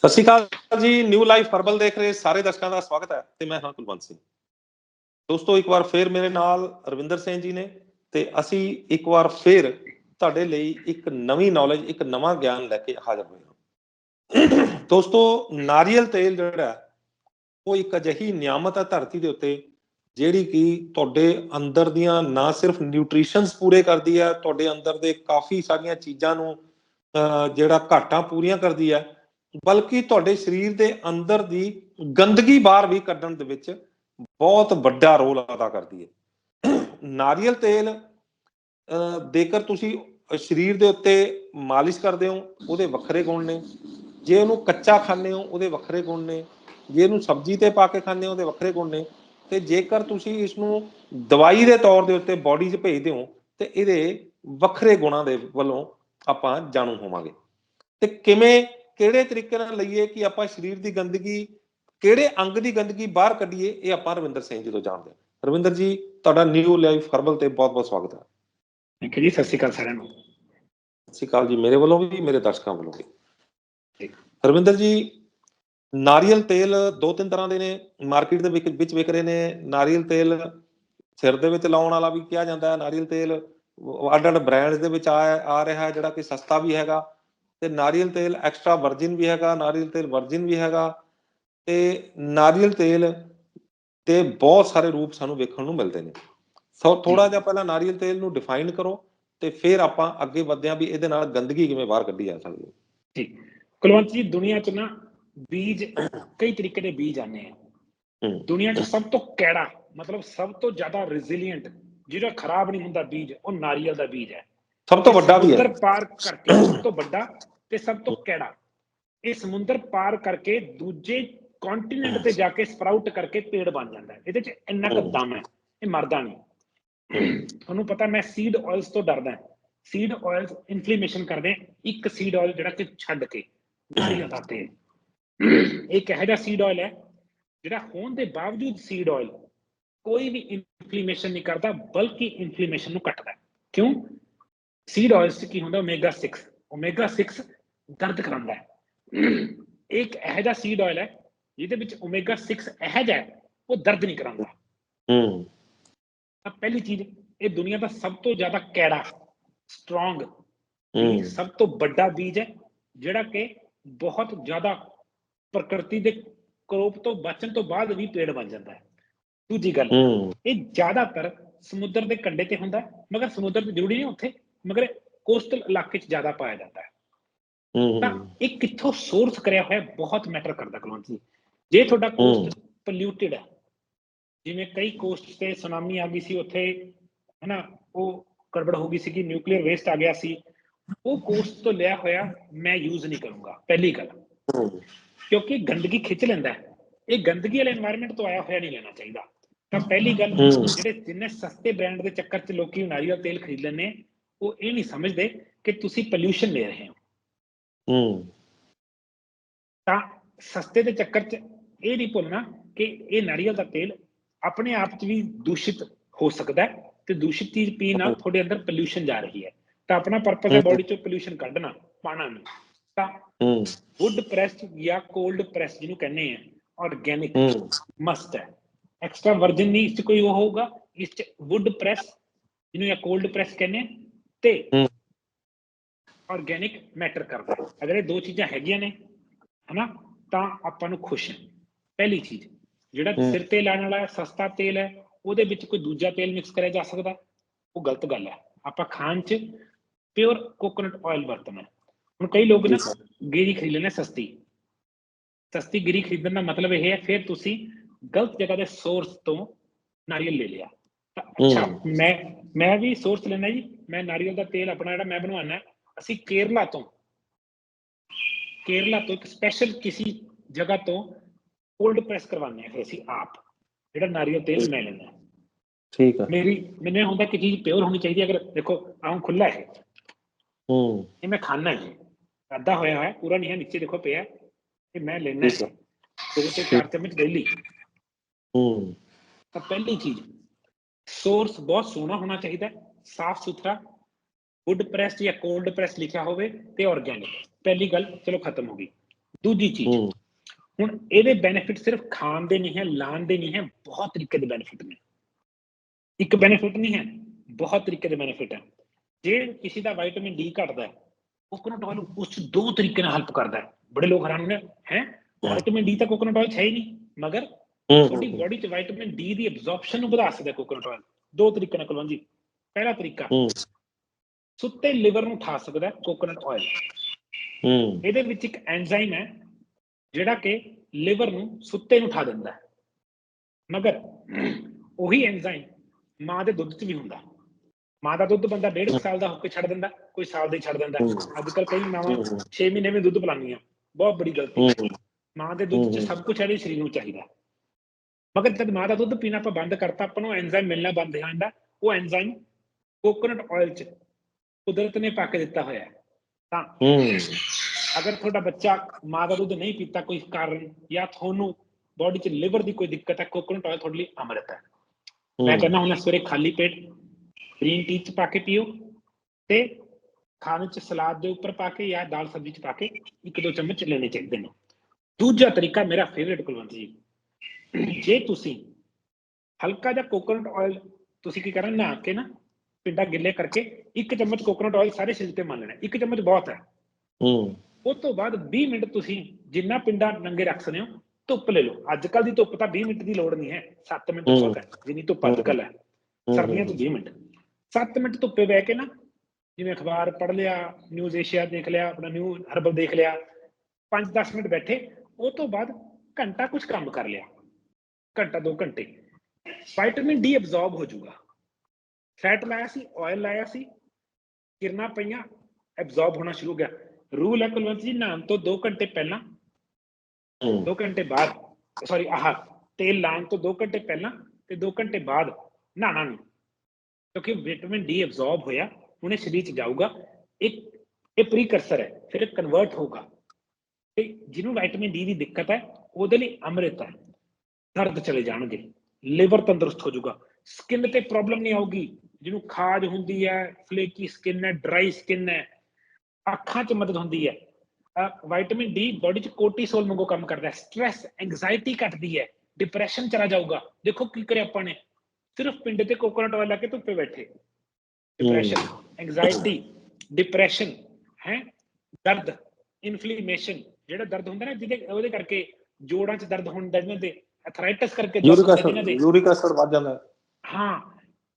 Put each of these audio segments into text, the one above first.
ਸਤਿ ਸ਼੍ਰੀ ਅਕਾਲ ਜੀ new life herbal ਦੇਖ ਰਹੇ ਸਾਰੇ ਦਰਸ਼ਕਾਂ ਦਾ ਸਵਾਗਤ ਹੈ ਤੇ ਮੈਂ ਹਾਂ ਕੁਲਵੰਤ ਸਿੰਘ। ਦੋਸਤੋ, ਇੱਕ ਵਾਰ ਫੇਰ ਮੇਰੇ ਨਾਲ ਰਵਿੰਦਰ ਸਿੰਘ ਜੀ ਨੇ ਤੇ ਅਸੀਂ ਇੱਕ ਵਾਰ ਫੇਰ ਤੁਹਾਡੇ ਲਈ ਇੱਕ ਨਵੀਂ ਨੌਲੇਜ ਇੱਕ ਨਵਾਂ ਗਿਆਨ ਲੈ ਕੇ ਹਾਜ਼ਰ ਹੋਏ ਹਾਂ। ਦੋਸਤੋ, ਨਾਰੀਅਲ ਤੇਲ ਜਿਹੜਾ ਉਹ ਇੱਕ ਅਜਿਹੀ ਨਿਆਮਤ ਹੈ ਧਰਤੀ ਦੇ ਉੱਤੇ, ਜਿਹੜੀ ਕਿ ਤੁਹਾਡੇ ਅੰਦਰ ਦੀਆਂ ਨਾ ਸਿਰਫ ਨਿਊਟ੍ਰੀਸ਼ਨਸ ਪੂਰੇ ਕਰਦੀ ਹੈ, ਤੁਹਾਡੇ ਅੰਦਰ ਦੇ ਕਾਫੀ ਸਾਰੀਆਂ ਚੀਜ਼ਾਂ ਨੂੰ ਜਿਹੜਾ ਘਾਟਾਂ ਪੂਰੀਆਂ ਕਰਦੀ ਹੈ ਬਲਕਿ ਤੁਹਾਡੇ ਸਰੀਰ ਦੇ ਅੰਦਰ ਦੀ ਗੰਦਗੀ ਬਾਹਰ ਵੀ ਕੱਢਣ ਦੇ ਵਿੱਚ ਬਹੁਤ ਵੱਡਾ ਰੋਲ ਅਦਾ ਕਰਦੀ ਹੈ। ਨਾਰੀਅਲ ਤੇਲ ਅਹ, ਜੇਕਰ ਤੁਸੀਂ ਸਰੀਰ ਦੇ ਉੱਤੇ ਮਾਲਿਸ਼ ਕਰਦੇ ਹੋ ਉਹਦੇ ਵੱਖਰੇ ਗੁਣ ਨੇ। ਜੇ ਉਹਨੂੰ ਕੱਚਾ ਖਾਂਦੇ ਹੋ ਉਹਦੇ ਵੱਖਰੇ ਗੁਣ ਨੇ। ਜੇ ਇਹਨੂੰ ਸਬਜ਼ੀ ਤੇ ਪਾ ਕੇ ਖਾਂਦੇ ਹੋ ਉਹਦੇ ਵੱਖਰੇ ਗੁਣ ਨੇ। ਤੇ ਜੇਕਰ ਤੁਸੀਂ ਇਸ ਨੂੰ ਦਵਾਈ ਦੇ ਤੌਰ ਦੇ ਉੱਤੇ ਬਾਡੀ 'ਚ ਭੇਜਦੇ ਹੋ ਤੇ ਇਹਦੇ ਵੱਖਰੇ ਗੁਣਾਂ ਦੇ ਵੱਲੋਂ ਆਪਾਂ ਜਾਣੂ ਹੋਵਾਂਗੇ। ਤੇ ਕਿਵੇਂ ਕਿਹੜੇ ਤਰੀਕੇ ਨਾਲ ਲਈਏ ਕਿ ਆਪਾਂ ਸਰੀਰ ਦੀ ਗੰਦਗੀ ਕਿਹੜੇ ਅੰਗ ਦੀ ਗੰਦਗੀ ਬਾਹਰ ਕੱਢੀਏ ਇਹ ਆਪਾਂ ਰਵਿੰਦਰ ਸਿੰਘ ਜੀ ਤੋਂ ਜਾਣਦੇ ਹਾਂ। ਰਵਿੰਦਰ ਜੀ ਤੁਹਾਡਾ ਨਿਊ ਲਾਈਫ ਹਰਬਲ ਤੇ ਬਹੁਤ-ਬਹੁਤ ਸਵਾਗਤ ਹੈ। ਥੈਂਕ ਯੂ ਜੀ ਸਤਿ ਸ਼੍ਰੀ ਅਕਾਲ ਸਾਰਿਆਂ ਨੂੰ। ਸਤਿ ਸ਼੍ਰੀ ਅਕਾਲ ਜੀ ਮੇਰੇ ਵੱਲੋਂ ਵੀ ਮੇਰੇ ਦਰਸ਼ਕਾਂ ਵੱਲੋਂ ਵੀ। ਠੀਕ। ਰਵਿੰਦਰ ਜੀ ਨਾਰੀਅਲ ਤੇਲ ਦੋ ਤਿੰਨ ਤਰ੍ਹਾਂ ਦੇ ਨੇ ਮਾਰਕੀਟ ਦੇ ਵਿੱਚ ਵਿੱਚ ਵਿਕ ਰਹੇ ਨੇ। ਨਾਰੀਅਲ ਤੇਲ ਸਿਰ ਦੇ ਵਿੱਚ ਲਾਉਣ ਵਾਲਾ ਵੀ ਕਿਹਾ ਜਾਂਦਾ ਹੈ। ਨਾਰੀਅਲ ਤੇਲ ਅੱਡ ਅੱਡ ਬ੍ਰਾਂਡਸ ਦੇ ਵਿੱਚ ਆ ਆ ਰਿਹਾ ਹੈ ਜਿਹੜਾ ਕਿ ਸਸਤਾ ਵੀ ਹੈਗਾ। ਤੇ ਨਾਰੀਅਲ ਤੇਲ ਐਕਸਟਰਾ ਵਰਜਿਨ ਵੀ ਹੈਗਾ ਨਾਰੀਅਲ ਤੇਲ ਵਰਜਿਨ ਵੀ ਹੈਗਾ ਤੇ ਨਾਰੀਅਲ ਤੇਲ ਤੇ ਬਹੁਤ ਸਾਰੇ ਰੂਪ ਸਾਨੂੰ ਵੇਖਣ ਨੂੰ ਮਿਲਦੇ ਨੇ। ਸੋ ਥੋੜਾ ਜਿਹਾ ਪਹਿਲਾਂ ਨਾਰੀਅਲ ਤੇਲ ਨੂੰ ਡਿਫਾਈਨ ਕਰੋ ਤੇ ਫਿਰ ਆਪਾਂ ਅੱਗੇ ਵਧਦੇ ਹਾਂ ਵੀ ਇਹਦੇ ਨਾਲ ਗੰਦਗੀ ਕਿਵੇਂ ਬਾਹਰ ਕੱਢੀ ਜਾ ਸਕਦੀ ਹੈ। ਠੀਕ ਕੁਲਵੰਤ ਜੀ ਦੁਨੀਆ 'ਚ ਨਾ ਬੀਜ ਕਈ ਤਰੀਕੇ ਦੇ ਬੀਜ ਆਨੇ ਆ। ਦੁਨੀਆ 'ਚ ਸਭ ਤੋਂ ਕੈੜਾ ਮਤਲਬ ਸਭ ਤੋਂ ਜ਼ਿਆਦਾ ਰੈਜ਼ਿਲੀਐਂਟ ਜਿਹੜਾ ਖਰਾਬ ਨਹੀਂ ਹੁੰਦਾ ਬੀਜ ਉਹ ਨਾਰੀਅਲ ਦਾ ਬੀਜ ਹੈ। ਸਭ ਤੋਂ ਵੱਡਾ ਵੀ ਹੈ। ਸਮੁੰਦਰ ਪਾਰ ਕਰਕੇ ਸਭ ਤੋਂ ਵੱਡਾ ਤੇ ਸਭ ਤੋਂ ਕੈੜਾ ਇਹ ਸਮੁੰਦਰ ਪਾਰ ਕਰਕੇ ਦੂਜੇ ਕੰਟੀਨੈਂਟ ਤੇ ਜਾ ਕੇ ਸਪਰਾਊਟ ਕਰਕੇ ਪੇੜ ਬਣ ਜਾਂਦਾ ਹੈ। ਇਹਦੇ 'ਚ ਇੰਨਾ ਕੁ ਦਮ ਹੈ ਇਹ ਮਰਦਾ ਨਹੀਂ। ਤੁਹਾਨੂੰ ਪਤਾ ਮੈਂ ਸੀਡ ਆਇਲਸ ਤੋਂ ਡਰਦਾ ਸੀਡ ਆਇਲਸ ਇਨਫਲੇਮੇਸ਼ਨ ਕਰਦੇ ਇੱਕ ਸੀਡ ਆਇਲ ਜਿਹੜਾ ਕਿ ਛੱਡ ਕੇ ਦਾ ਤੇਲ ਇਹ ਕਿਹੋ ਜਿਹਾ ਸੀਡ ਆਇਲ ਹੈ? ਜਿਹੜਾ ਹੋਣ ਦੇ ਬਾਵਜੂਦ ਸੀਡ ਆਇਲ ਕੋਈ ਵੀ ਇਨਫਲੇਮੇਸ਼ਨ ਨਹੀਂ ਕਰਦਾ ਬਲਕਿ ਇਨਫਲੇਮੇਸ਼ਨ ਨੂੰ ਕੱਟਦਾ। ਕਿਉਂ? ਸੀਡ ਆਇਲਸ 'ਚ ਕੀ ਹੁੰਦਾ ਓਮੇਗਾ 6 ਓਮੇਗਾ 6 ਦਰਦ ਕਰਾਉਂਦਾ ਹੈ ਇੱਕ ਇਹੋ ਜਿਹਾ ਸੀਡ ਆਇਲ ਹੈ ਜਿਹਦੇ ਵਿੱਚ ਓਮੇਗਾ 6 ਇਹੋ ਜਿਹਾ ਉਹ ਦਰਦ ਨਹੀਂ ਕਰਾਉਂਦਾ ਹੂੰ ਤਾਂ ਪਹਿਲੀ ਚੀਜ਼ ਇਹ ਦੁਨੀਆ ਦਾ ਸਭ ਤੋਂ ਜ਼ਿਆਦਾ ਕੈੜਾ ਸਟਰੋਂਗ ਸਭ ਤੋਂ ਵੱਡਾ ਬੀਜ ਹੈ ਜਿਹੜਾ ਕਿ ਬਹੁਤ ਜ਼ਿਆਦਾ ਪ੍ਰਕਿਰਤੀ ਦੇ ਕਰੋਪ ਤੋਂ ਬਚਣ ਤੋਂ ਬਾਅਦ ਵੀ ਪੇੜ ਬਣ ਜਾਂਦਾ ਹੈ। ਦੂਜੀ ਗੱਲ ਇਹ ਜ਼ਿਆਦਾਤਰ ਸਮੁੰਦਰ ਦੇ ਕੰਢੇ ਤੇ ਹੁੰਦਾ ਮਗਰ ਸਮੁੰਦਰ ਤੇ ਜ਼ਰੂਰੀ ਨਹੀਂ ਉੱਥੇ ਮਗਰ ਕੋਸਟਲ ਇਲਾਕੇ 'ਚ ਜ਼ਿਆਦਾ ਪਾਇਆ ਜਾਂਦਾ ਹੈ। ਤਾਂ ਇਹ ਕਿੱਥੋਂ ਸੋਰਸ ਕਰਿਆ ਹੋਇਆ ਬਹੁਤ ਮੈਟਰ ਕਰਦਾ ਕਲਵੰਤ ਜੀ ਜੇ ਤੁਹਾਡਾ ਕੋਸਟ ਪੋਲਿਊਟਡ ਹੈ ਜਿਵੇਂ ਕਈ ਕੋਸਟ ਤੇ ਸੁਨਾਮੀ ਆ ਗਈ ਸੀ ਉੱਥੇ ਹਨਾ ਉਹ ਗੜਬੜ ਹੋ ਗਈ ਸੀ ਕਿ ਨਿਊਕਲੀਅਰ ਵੇਸਟ ਆ ਗਿਆ ਸੀ। ਉਹ ਕੋਸਟ ਤੋਂ ਲਿਆ ਹੋਇਆ ਮੈਂ ਯੂਜ਼ ਨਹੀਂ ਕਰੂੰਗਾ ਪਹਿਲੀ ਗੱਲ। ਕਿਉਂਕਿ ਗੰਦਗੀ ਖਿੱਚ ਲੈਂਦਾ ਹੈ। ਇਹ ਗੰਦਗੀ ਵਾਲੇ এনवायरमेंट ਤੋਂ ਆਇਆ ਹੋਇਆ ਨਹੀਂ ਲੈਣਾ ਚਾਹੀਦਾ। ਤਾਂ ਪਹਿਲੀ ਗੱਲ ਜਿਹੜੇ ਜਿੰਨੇ ਸਸਤੇ ਬ੍ਰਾਂਡ ਦੇ ਚੱਕਰ 'ਚ ਲੋਕੀ ਨਾਰੀਅਲ ਤੇਲ ਖਰੀਦ ਲੈਂਦੇ ਉਹ ਇਹ ਨਹੀਂ ਸਮਝਦੇ ਕਿ ਤੁਸੀਂ ਪੋਲਿਊਸ਼ਨ ਲੈ ਰਹੇ ਹੋ ਹੂੰ ਤਾਂ ਸਸਤੇ ਦੇ ਚੱਕਰ 'ਚ ਇਹ ਨਹੀਂ ਭੁੱਲਣਾ ਕਿ ਇਹ ਨਾਰੀਅਲ ਦਾ ਤੇਲ ਆਪਣੇ ਆਪ 'ਚ ਵੀ ਦੂਸ਼ਿਤ ਹੋ ਸਕਦਾ ਹੈ ਤੇ ਦੂਸ਼ਿਤ ਚੀਜ਼ ਪੀਣ ਨਾਲ ਤੁਹਾਡੇ ਅੰਦਰ ਪੋਲਿਊਸ਼ਨ ਜਾ ਰਹੀ ਹੈ ਤਾਂ ਆਪਣਾ ਪਰਪਸ ਹੈ ਬੋਡੀ 'ਚੋਂ ਪੋਲਿਊਸ਼ਨ ਕੱਢਣਾ ਪਾਣਾ ਨਹੀਂ ਤਾਂ ਹੂੰ ਵੁੱਡ ਪ੍ਰੈਸਡ ਜਾਂ ਕੋਲਡ ਪ੍ਰੈਸ ਜਿਹਨੂੰ ਕਹਿੰਦੇ ਆ ਆਰਗੈਨਿਕ ਮਸਟ ਹੈ ਐਕਸਟਰਾ ਵਰਜਨ ਨਹੀਂ ਇਸ 'ਚ ਕੋਈ ਉਹ ਹੋਊਗਾ ਇਸ 'ਚ ਵੁੱਡ ਪ੍ਰੈਸ ਜਿਹਨੂੰ ਜਾਂ ਕੋਲਡ ਪ੍ਰੈਸ ਕਹਿੰਦੇ ਆ ਤੇ। ਆਰਗੈਨਿਕ ਮੈਟਰ ਕਰਦਾ। ਅਗਰ ਇਹ ਦੋ ਚੀਜ਼ਾਂ ਹੈਗੀਆਂ ਨੇ ਹਨਾ ਤਾਂ ਆਪਾਂ ਨੂੰ ਖੁਸ਼ ਹੈ ਪਹਿਲੀ ਚੀਜ਼ ਜਿਹੜਾ। ਸਿਰ ਤੇ ਲਾਉਣ ਵਾਲਾ ਸਸਤਾ ਤੇਲ ਹੈ ਉਹਦੇ ਵਿੱਚ ਕੋਈ ਦੂਜਾ ਤੇਲ ਮਿਕਸ ਕਰਿਆ ਜਾ ਸਕਦਾ ਉਹ ਗਲਤ ਗੱਲ ਹੈ ਆਪਾਂ ਖਾਣ 'ਚ ਪਿਓਰ ਕੋਕੋਨਟ ਆਇਲ ਵਰਤਣਾ। ਹੁਣ ਕਈ ਲੋਕ ਨਾ ਗਿਰੀ ਖਰੀਦ ਆ ਸਸਤੀ ਸਸਤੀ ਗਿਰੀ ਖਰੀਦਣ ਦਾ ਮਤਲਬ ਇਹ ਹੈ ਫਿਰ ਤੁਸੀਂ ਗਲਤ ਜਗ੍ਹਾ ਦੇ ਸੋਰਸ ਤੋਂ ਨਾਰੀਅਲ ਲੈ ਲਿਆ ਅੱਛਾ। ਮੈਂ ਮੈਂ ਵੀ ਸੋਰਸ ਲੈਣਾ ਜੀ। ਮੈਂ ਨਾਰੀਅਲ ਦਾ ਤੇਲ ਆਪਣਾ ਜਿਹੜਾ ਮੈਂ ਬਣਵਾਉਣਾ ਹੈ, ਅਸੀਂ ਕੇਰਲਾ ਤੋਂ ਕੇਰਲਾ ਤੋਂ ਇੱਕ ਸਪੈਸ਼ਲ ਕਿਸੇ ਜਗ੍ਹਾ ਤੋਂ ਕੋਲਡ ਪ੍ਰੈਸ ਕਰਵਾਉਂਦੇ ਆ ਫਿਰ ਅਸੀਂ ਆਪ ਜਿਹੜਾ ਨਾਰੀਅਲ ਤੇਲ ਮੈਂ ਲੈਣਾ ਹੈ। ਠੀਕ ਹੈ ਮੇਰੀ ਮੈਨੂੰ ਹੁੰਦਾ ਕਿ ਚੀਜ਼ ਪਿਓਰ ਹੋਣੀ ਚਾਹੀਦੀ ਹੈ ਅਗਰ ਦੇਖੋ ਆਉਂ ਖੁੱਲਾ ਹੈ। ਹੂੰ। ਇਹ ਮੈਂ ਖਾਣਾ ਹੈ ਅੱਧਾ ਹੋਇਆ ਹੋਇਆ ਪੂਰਾ ਨਹੀਂ ਹੈ ਨੀਚੇ ਦੇਖੋ ਪਿਆ ਇਹ ਮੈਂ ਲੈਣਾ ਹੈ ਹੈ ਦੋ ਤੋਂ ਚਾਰ ਚਮਚ ਡੇਲੀ ਹੂੰ। ਤਾਂ ਪਹਿਲੀ ਚੀਜ਼ ਸੋਰਸ ਬਹੁਤ ਸੋਹਣਾ ਹੋਣਾ ਚਾਹੀਦਾ ਸਾਫ਼ ਸੁਥਰਾ ਵੁੱਡ ਪ੍ਰੈਸ ਜਾਂ ਕੋਲਡ ਪ੍ਰੈਸ ਲਿਖਿਆ ਹੋਵੇ ਤੇ ਆਰਗੈਨਿਕ ਪਹਿਲੀ ਗੱਲ ਚਲੋ ਖਤਮ ਹੋ ਗਈ। ਦੂਜੀ ਚੀਜ਼ ਹੁਣ ਇਹਦੇ ਬੈਨੀਫਿਟ ਸਿਰਫ ਖਾਣ ਦੇ ਨਹੀਂ ਹੈ ਲਾਣ ਦੇ ਨਹੀਂ ਹੈ ਬਹੁਤ ਤਰੀਕੇ ਦੇ ਬੈਨੀਫਿਟ ਨੇ। ਇੱਕ ਬੈਨੀਫਿਟ ਨਹੀਂ ਹੈ ਬਹੁਤ ਤਰੀਕੇ ਦੇ ਬੈਨੀਫਿਟ ਹੈ। ਜੇ ਕਿਸੇ ਦਾ ਵਿਟਾਮਿਨ ਡੀ ਘਟਦਾ ਹੈ ਕੋਕੋਨਟ ਆਇਲ ਉਸ 'ਚ ਦੋ ਤਰੀਕੇ ਨਾਲ ਹੈਲਪ ਕਰਦਾ ਹੈ। ਬੜੇ ਲੋਕ ਹੈਰਾਨ ਹੁੰਦੇ ਹੈ? ਵਿਟਾਮਿਨ ਡੀ ਤਾਂ ਕੋਕੋਨਟ ਆਇਲ ਹੈ ਹੀ ਨਹੀਂ ਮਗਰ ਤੁਹਾਡੀ ਬੋਡੀ 'ਚ ਵਿਟਾਮਿਨ ਡੀ ਦੀ ਐਬਜ਼ੌਰਪਸ਼ਨ ਨੂੰ ਵਧਾ ਸਕਦਾ ਕੋਕੋਨਟ ਆਇਲ ਦੋ ਤਰੀਕੇ ਨਾਲ ਕੁਲਵੰਤ ਜੀ। ਪਹਿਲਾ ਤਰੀਕਾ ਸੁੱਤੇ ਲਿਵਰ ਨੂੰ ਉਠਾ ਸਕਦਾ ਕੋਕੋਨਟ ਆਇਲ ਹੂੰ। ਇਹਦੇ ਵਿੱਚ ਇੱਕ ਐਂਜ਼ਾਈਮ ਹੈ ਜਿਹੜਾ ਕਿ ਲਿਵਰ ਨੂੰ ਸੁੱਤੇ ਨੂੰ ਉਠਾ ਦਿੰਦਾ ਹੈ। ਮਗਰ ਉਹੀ ਐਂਜ਼ਾਈਮ ਮਾਂ ਦੇ ਦੁੱਧ 'ਚ ਵੀ ਹੁੰਦਾ। ਮਾਂ ਦਾ ਦੁੱਧ ਬੰਦਾ ਡੇਢ ਕੁ ਸਾਲ ਦਾ ਹੋ ਕੇ ਛੱਡ ਦਿੰਦਾ ਕੋਈ ਸਾਲ ਦਾ ਛੱਡ ਦਿੰਦਾ। ਅੱਜ ਕੱਲ ਕਈ ਮਾਵਾਂ ਹੂੰ 6 ਮਹੀਨੇ ਵਿੱਚ ਦੁੱਧ ਪਿਲਾਉਂਦੀਆਂ। ਬਹੁਤ ਬੜੀ ਗਲਤੀ। ਹੂੰ ਮਾਂ ਦੇ ਦੁੱਧ 'ਚ। ਸਭ ਕੁਝ ਹੈ ਸਰੀਰ ਨੂੰ ਚਾਹੀਦਾ। ਮਗਰ ਜਦ ਮਾਂ ਦਾ ਦੁੱਧ ਪੀਣਾ ਆਪਾਂ ਬੰਦ ਕਰਤਾ ਆਪਾਂ ਨੂੰ ਐਂਜ਼ਾਈਮ ਮਿਲਣਾ ਬੰਦ ਹੋ ਜਾਂਦਾ ਉਹ ਐਂਜ਼ਾਈਮ ਕੋਕੋਨਟ ਆਇਲ 'ਚ ਕੁਦਰਤ ਨੇ ਪਾ ਕੇ ਦਿੱਤਾ ਹੋਇਆ ਹੈ। ਤਾਂ ਹੂੰ। ਅਗਰ ਤੁਹਾਡਾ ਬੱਚਾ ਮਾਂ ਦਾ ਦੁੱਧ ਨਹੀਂ ਪੀਤਾ ਕੋਈ ਕਾਰਨ ਜਾਂ ਤੁਹਾਨੂੰ ਬੋਡੀ 'ਚ ਲਿਵਰ ਦੀ ਕੋਈ ਦਿੱਕਤ ਹੈ ਕੋਕੋਨਟ ਆਇਲ ਤੁਹਾਡੇ ਲਈ ਅੰਮ੍ਰਿਤ ਹੈ। ਮੈਂ ਕਹਿੰਦਾ ਹੁਣ ਸਵੇਰੇ ਖਾਲੀ ਪੇਟ ਗ੍ਰੀਨ ਟੀ 'ਚ ਪਾ ਕੇ ਪੀਓ ਤੇ ਖਾਣੇ 'ਚ ਸਲਾਦ ਦੇ ਉੱਪਰ ਪਾ ਕੇ ਜਾਂ ਦਾਲ ਸਬਜ਼ੀ 'ਚ ਪਾ ਕੇ ਇੱਕ ਦੋ ਚਮਚ ਲੈਣੇ ਚਾਹੀਦੇ ਨੇ। ਦੂਜਾ ਤਰੀਕਾ ਮੇਰਾ ਫੇਵਰੇਟ ਕੁਲਵੰਤ ਜੀ ਜੇ ਤੁਸੀਂ ਹਲਕਾ ਜਿਹਾ ਕੋਕੋਨਟ ਆਇਲ ਤੁਸੀਂ ਕੀ ਕਰਨਾ ਨਹਾ ਕੇ ਨਾ ਪਿੰਡਾ ਗਿੱਲੇ ਕਰਕੇ ਇੱਕ ਚਮਚ ਕੋਕੋਨਟ ਆਇਲ ਸਾਰੇ ਸਰੀਰ ਤੇ ਮਲ ਲੈਣਾ ਇੱਕ ਚਮਚ ਬਹੁਤ ਹੈ। ਹੂੰ। ਉਸ ਤੋਂ ਬਾਅਦ 20 ਮਿੰਟ ਤੁਸੀਂ ਜਿੰਨਾ ਪਿੰਡਾ ਨੰਗੇ ਰੱਖ ਸਕਦੇ ਹੋ ਧੁੱਪ ਲੈ ਲਓ। ਅੱਜ ਕੱਲ ਦੀ ਧੁੱਪ ਤਾਂ 20 ਮਿੰਟ ਦੀ ਲੋੜ ਨਹੀਂ ਹੈ। 7 ਮਿੰਟ। ਬਹੁਤ ਹੈ। ਜਿੰਨੀ ਧੁੱਪ ਅੱਜ ਕੱਲ ਹੈ ਸਰਦੀਆਂ ਤੋਂ 20 ਮਿੰਟ। 7 ਮਿੰਟ ਧੁੱਪੇ ਬਹਿ ਕੇ ਨਾ ਜਿਵੇਂ ਅਖਬਾਰ ਪੜ੍ਹ ਲਿਆ ਨਿਊਜ਼ ਏਸ਼ੀਆ ਦੇਖ ਲਿਆ ਆਪਣਾ ਨਿਊ ਹਰਬਲ ਦੇਖ ਲਿਆ 5-10 ਮਿੰਟ ਬੈਠੇ ਉਹ ਤੋਂ ਬਾਅਦ ਘੰਟਾ ਕੁਝ ਕੰਮ ਕਰ ਲਿਆ। ਘੰਟਾ 2 ਘੰਟੇ ਵਿਟਾਮਿਨ ਡੀ ਅਬਜ਼ੌਰਬ ਹੋ ਜਾਊਗਾ ਫੈਟ ਲਾਇਆ ਸੀ ਆਇਲ ਲਾਇਆ ਸੀ ਕਿਰਨਾਂ ਪਈਆਂ ਅਬਜ਼ੌਰਬ ਹੋਣਾ ਸ਼ੁਰੂ ਹੋ ਗਿਆ ਰੂਲ ਹੈ ਕੁਲਵੰਤ ਜੀ ਨਹਾਉਣ ਤੋਂ 2 ਘੰਟੇ ਪਹਿਲਾਂ ਹੂੰ 2 ਘੰਟੇ ਬਾਅਦ ਸੌਰੀ ਆਹ ਤੇਲ ਲਾਉਣ ਤੋਂ 2 ਘੰਟੇ ਪਹਿਲਾਂ ਤੇ 2 ਘੰਟੇ ਬਾਅਦ ਨਹਾਣਾ ਨਹੀਂ ਕਿਉਂਕਿ ਵਿਟਾਮਿਨ ਡੀ ਅਬਜ਼ੌਰਬ ਹੋਇਆ ਉਹਨੇ ਸਰੀਰ ਚ ਜਾਊਗਾ ਇੱਕ ਇਹ ਪ੍ਰੀਕਰਸਰ ਹੈ ਫਿਰ ਇਹ ਕਨਵਰਟ ਹੋਊਗਾ ਤੇ ਜਿਹਨੂੰ ਵਿਟਾਮਿਨ ਡੀ ਦੀ ਦਿੱਕਤ ਹੈ ਉਹਦੇ ਲਈ ਅੰਮ੍ਰਿਤ ਹੈ ਦਰਦ ਚਲੇ ਜਾਣਗੇ ਲਿਵਰ ਤੰਦਰੁਸਤ ਹੋ ਜਾਊਗਾ ਸਕਿਨ ਤੇ ਪ੍ਰੋਬਲਮ ਨਹੀਂ ਆਊਗੀ ਜਿਹਨੂੰ ਖਾਜ ਹੁੰਦੀ ਹੈ ਫਲੇਕੀ ਸਕਿਨ ਹੈ ਡਰਾਈ ਸਕਿਨ ਹੈ ਅੱਖਾਂ 'ਚ ਮਦਦ ਹੁੰਦੀ ਹੈ ਵਿਟਾਮਿਨ ਡੀ ਬੋਡੀ 'ਚ ਕੋਰਟੀਸੋਲ ਵਾਂਗੂ ਕੰਮ ਕਰਦਾ ਹੈ ਸਟ्रेस ਐਂਗਜ਼ਾਇਟੀ ਘਟਦੀ ਹੈ ਡਿਪਰੈਸ਼ਨ ਚਲਾ ਜਾਊਗਾ ਦੇਖੋ ਕੀ ਕਰਿਆ ਆਪਾਂ ਨੇ ਸਿਰਫ ਪਿੰਡ ਤੇ ਕੋਕੋਨਟ ਆਇਲ ਲਾ ਕੇ ਧੁੱਪੇ ਬੈਠੇ ਡਿਪਰੈਸ਼ਨ ਐਂਗਜ਼ਾਇਟੀ ਡਿਪਰੈਸ਼ਨ ਹੈ ਦਰਦ ਇਨਫਲੇਮੇਸ਼ਨ ਜਿਹੜਾ ਦਰਦ ਹੁੰਦਾ ਨਾ ਜਿਹਦੇ ਉਹਦੇ ਕਰਕੇ ਜੋੜਾਂ 'ਚ ਦਰਦ ਹੁੰਦਾ ਜਿਹਨਾਂ ਦੇ ਅਥਰਾਈਟਸ ਕਰਕੇ ਦਰਦ ਯੂਰਿਕ ਹੁੰਦਾ ਜਿਹਨਾਂ ਦੇ ਐਸਿਡ ਯੂਰਿਕ ਐਸਿਡ ਵੱਧ ਜਾਂਦਾ ਹੈ। ਹਾਂ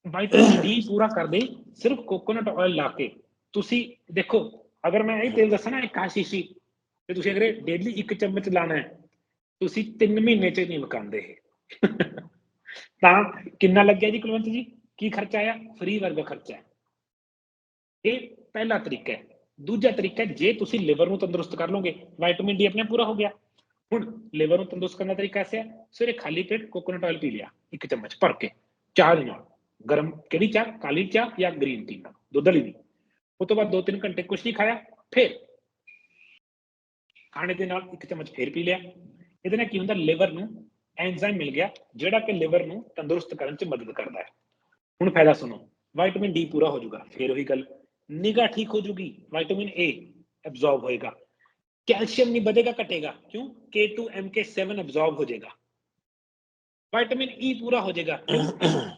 ਵਿਟਾਮਿਨ ਡੀ ਪੂਰਾ ਕਰਦੇ ਸਿਰਫ ਕੋਕੋਨਟ ਆਇਲ ਲਾ ਕੇ ਤੁਸੀਂ ਦੇਖੋ ਅਗਰ ਮੈਂ ਇਹ ਤੇਲ ਦੱਸਾਂ ਨਾ ਇੱਕ ਸ਼ੀਸ਼ੀ ਤੇ ਤੁਸੀਂ ਅਗਰ ਡੇਲੀ ਇੱਕ ਚਮਚ ਲਾਣਾ ਹੈ ਤੁਸੀਂ 3 ਮਹੀਨੇ ਚ ਨਹੀਂ ਮੁਕਾਉਂਦੇ ਇਹ ਤਾਂ ਕਿੰਨਾ ਲੱਗਿਆ ਜੀ ਕੁਲਵੰਤ ਜੀ ਕੀ ਖਰਚਾ ਆਇਆ ਫ੍ਰੀ ਵਰਗਾ ਖਰਚਾ ਹੈ ਇਹ ਪਹਿਲਾ ਤਰੀਕਾ ਹੈ ਦੂਜਾ ਤਰੀਕਾ ਹੈ, ਜੇ ਤੁਸੀਂ ਲਿਵਰ ਨੂੰ ਤੰਦਰੁਸਤ ਕਰ ਲਓਗੇ ਵਿਟਾਮਿਨ ਡੀ ਆਪਣੇ ਆਪ ਪੂਰਾ ਹੋ ਗਿਆ ਹੁਣ ਲਿਵਰ ਨੂੰ ਤੰਦਰੁਸਤ ਕਰਨ ਦਾ ਤਰੀਕਾ ਐਸਾ ਸਵੇਰੇ ਖਾਲੀ ਪੇਟ ਕੋਕੋਨਟ ਆਇਲ ਪੀ ਲਿਆ, ਇੱਕ ਚਮਚ ਭਰ ਕੇ, ਚਾਹ ਦੇ ਨਾਲ, ਗਰਮ ਕਿਹੜੀ ਚਾਹ, ਕਾਲੀ ਚਾਹ ਜਾਂ ਗ੍ਰੀਨ ਟੀ ਨਾਲ, ਦੁੱਧ ਵਾਲੀ ਨਹੀਂ। ਉਸ ਤੋਂ ਬਾਅਦ 2-3 ਘੰਟੇ ਕੁਝ ਨਹੀਂ ਖਾਇਆ, ਫਿਰ ਖਾਣੇ ਦੇ ਨਾਲ ਇੱਕ ਚਮਚ ਫੇਰ ਪੀ ਲਿਆ। ਇਹਦੇ ਨਾਲ ਕੀ ਹੁੰਦਾ ਲਿਵਰ ਨੂੰ ਐਂਜ਼ਾਈਮ ਮਿਲ ਗਿਆ, ਜਿਹੜਾ ਕਿ ਲਿਵਰ ਨੂੰ ਤੰਦਰੁਸਤ ਕਰਨ 'ਚ ਮਦਦ ਕਰਦਾ ਹੈ। ਹੁਣ ਫਾਇਦਾ ਸੁਣੋ ਵਿਟਾਮਿਨ ਡੀ ਪੂਰਾ ਹੋ ਜਾਊਗਾ, ਫਿਰ ਉਹੀ ਗੱਲ। ਨਿਗਾ ਠੀਕ ਹੋ ਜੂਗੀ ਵਿਟਾਮਿਨ ਏ ਐਬਜ਼ੌਰਬ ਹੋਏਗਾ। ਕੈਲਸ਼ੀਅਮ ਨਹੀਂ ਵਧੇਗਾ ਘਟੇਗਾ ਕਿਉਂ K2MK7 ਐਬਜ਼ੌਰਬ ਹੋ ਜਾਏਗਾ ਵਿਟਾਮਿਨ ਈ ਪੂਰਾ ਹੋ ਜਾਏਗਾ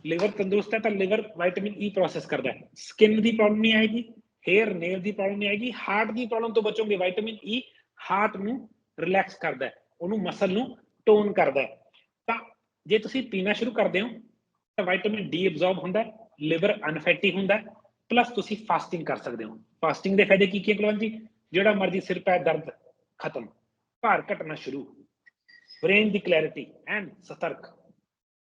ਲਿਵਰ ਤੰਦਰੁਸਤ ਹੈ ਤਾਂ ਲਿਵਰ ਵਿਟਾਮਿਨ ਈ ਪ੍ਰੋਸੈਸ ਕਰਦਾ ਹੈ ਸਕਿਨ ਦੀ ਪ੍ਰੋਬਲਮ ਨਹੀਂ ਆਏਗੀ ਹੇਅਰ ਨੇਲ ਦੀ ਪ੍ਰੋਬਲਮ ਨਹੀਂ ਆਏਗੀ ਹਾਰਟ ਦੀ ਪ੍ਰੋਬਲਮ ਤੋਂ ਬਚੋਗੇ ਵਿਟਾਮਿਨ ਈ ਹਾਰਟ ਨੂੰ ਰਿਲੈਕਸ ਕਰਦਾ ਹੈ ਉਹਨੂੰ ਮਸਲ ਨੂੰ ਟੋਨ ਕਰਦਾ ਹੈ ਤਾਂ ਜੇ ਤੁਸੀਂ ਪੀਣਾ ਸ਼ੁਰੂ ਕਰਦੇ ਹੋ ਤਾਂ ਵਿਟਾਮਿਨ ਡੀ ਐਬਜ਼ੌਰਬ ਹੁੰਦਾ ਹੈ ਲਿਵਰ ਅਨਫੈਟੀ ਹੁੰਦਾ ਹੈ ਪਲੱਸ ਤੁਸੀਂ ਫਾਸਟਿੰਗ ਕਰ ਸਕਦੇ ਹੋ ਫਾਸਟਿੰਗ ਦੇ ਫਾਇਦੇ ਕੀ ਕੀ ਕੁਲਵੰਤ ਜੀ ਜਿਹੜਾ ਮਰਜ਼ੀ ਸਿਰ ਪੈ ਦਰਦ ਖਤਮ ਭਾਰ ਘਟਣਾ ਸ਼ੁਰੂ ਬ੍ਰੇਨ ਦੀ ਕਲੈਰਿਟੀ ਐਂਡ ਸਤਰਕ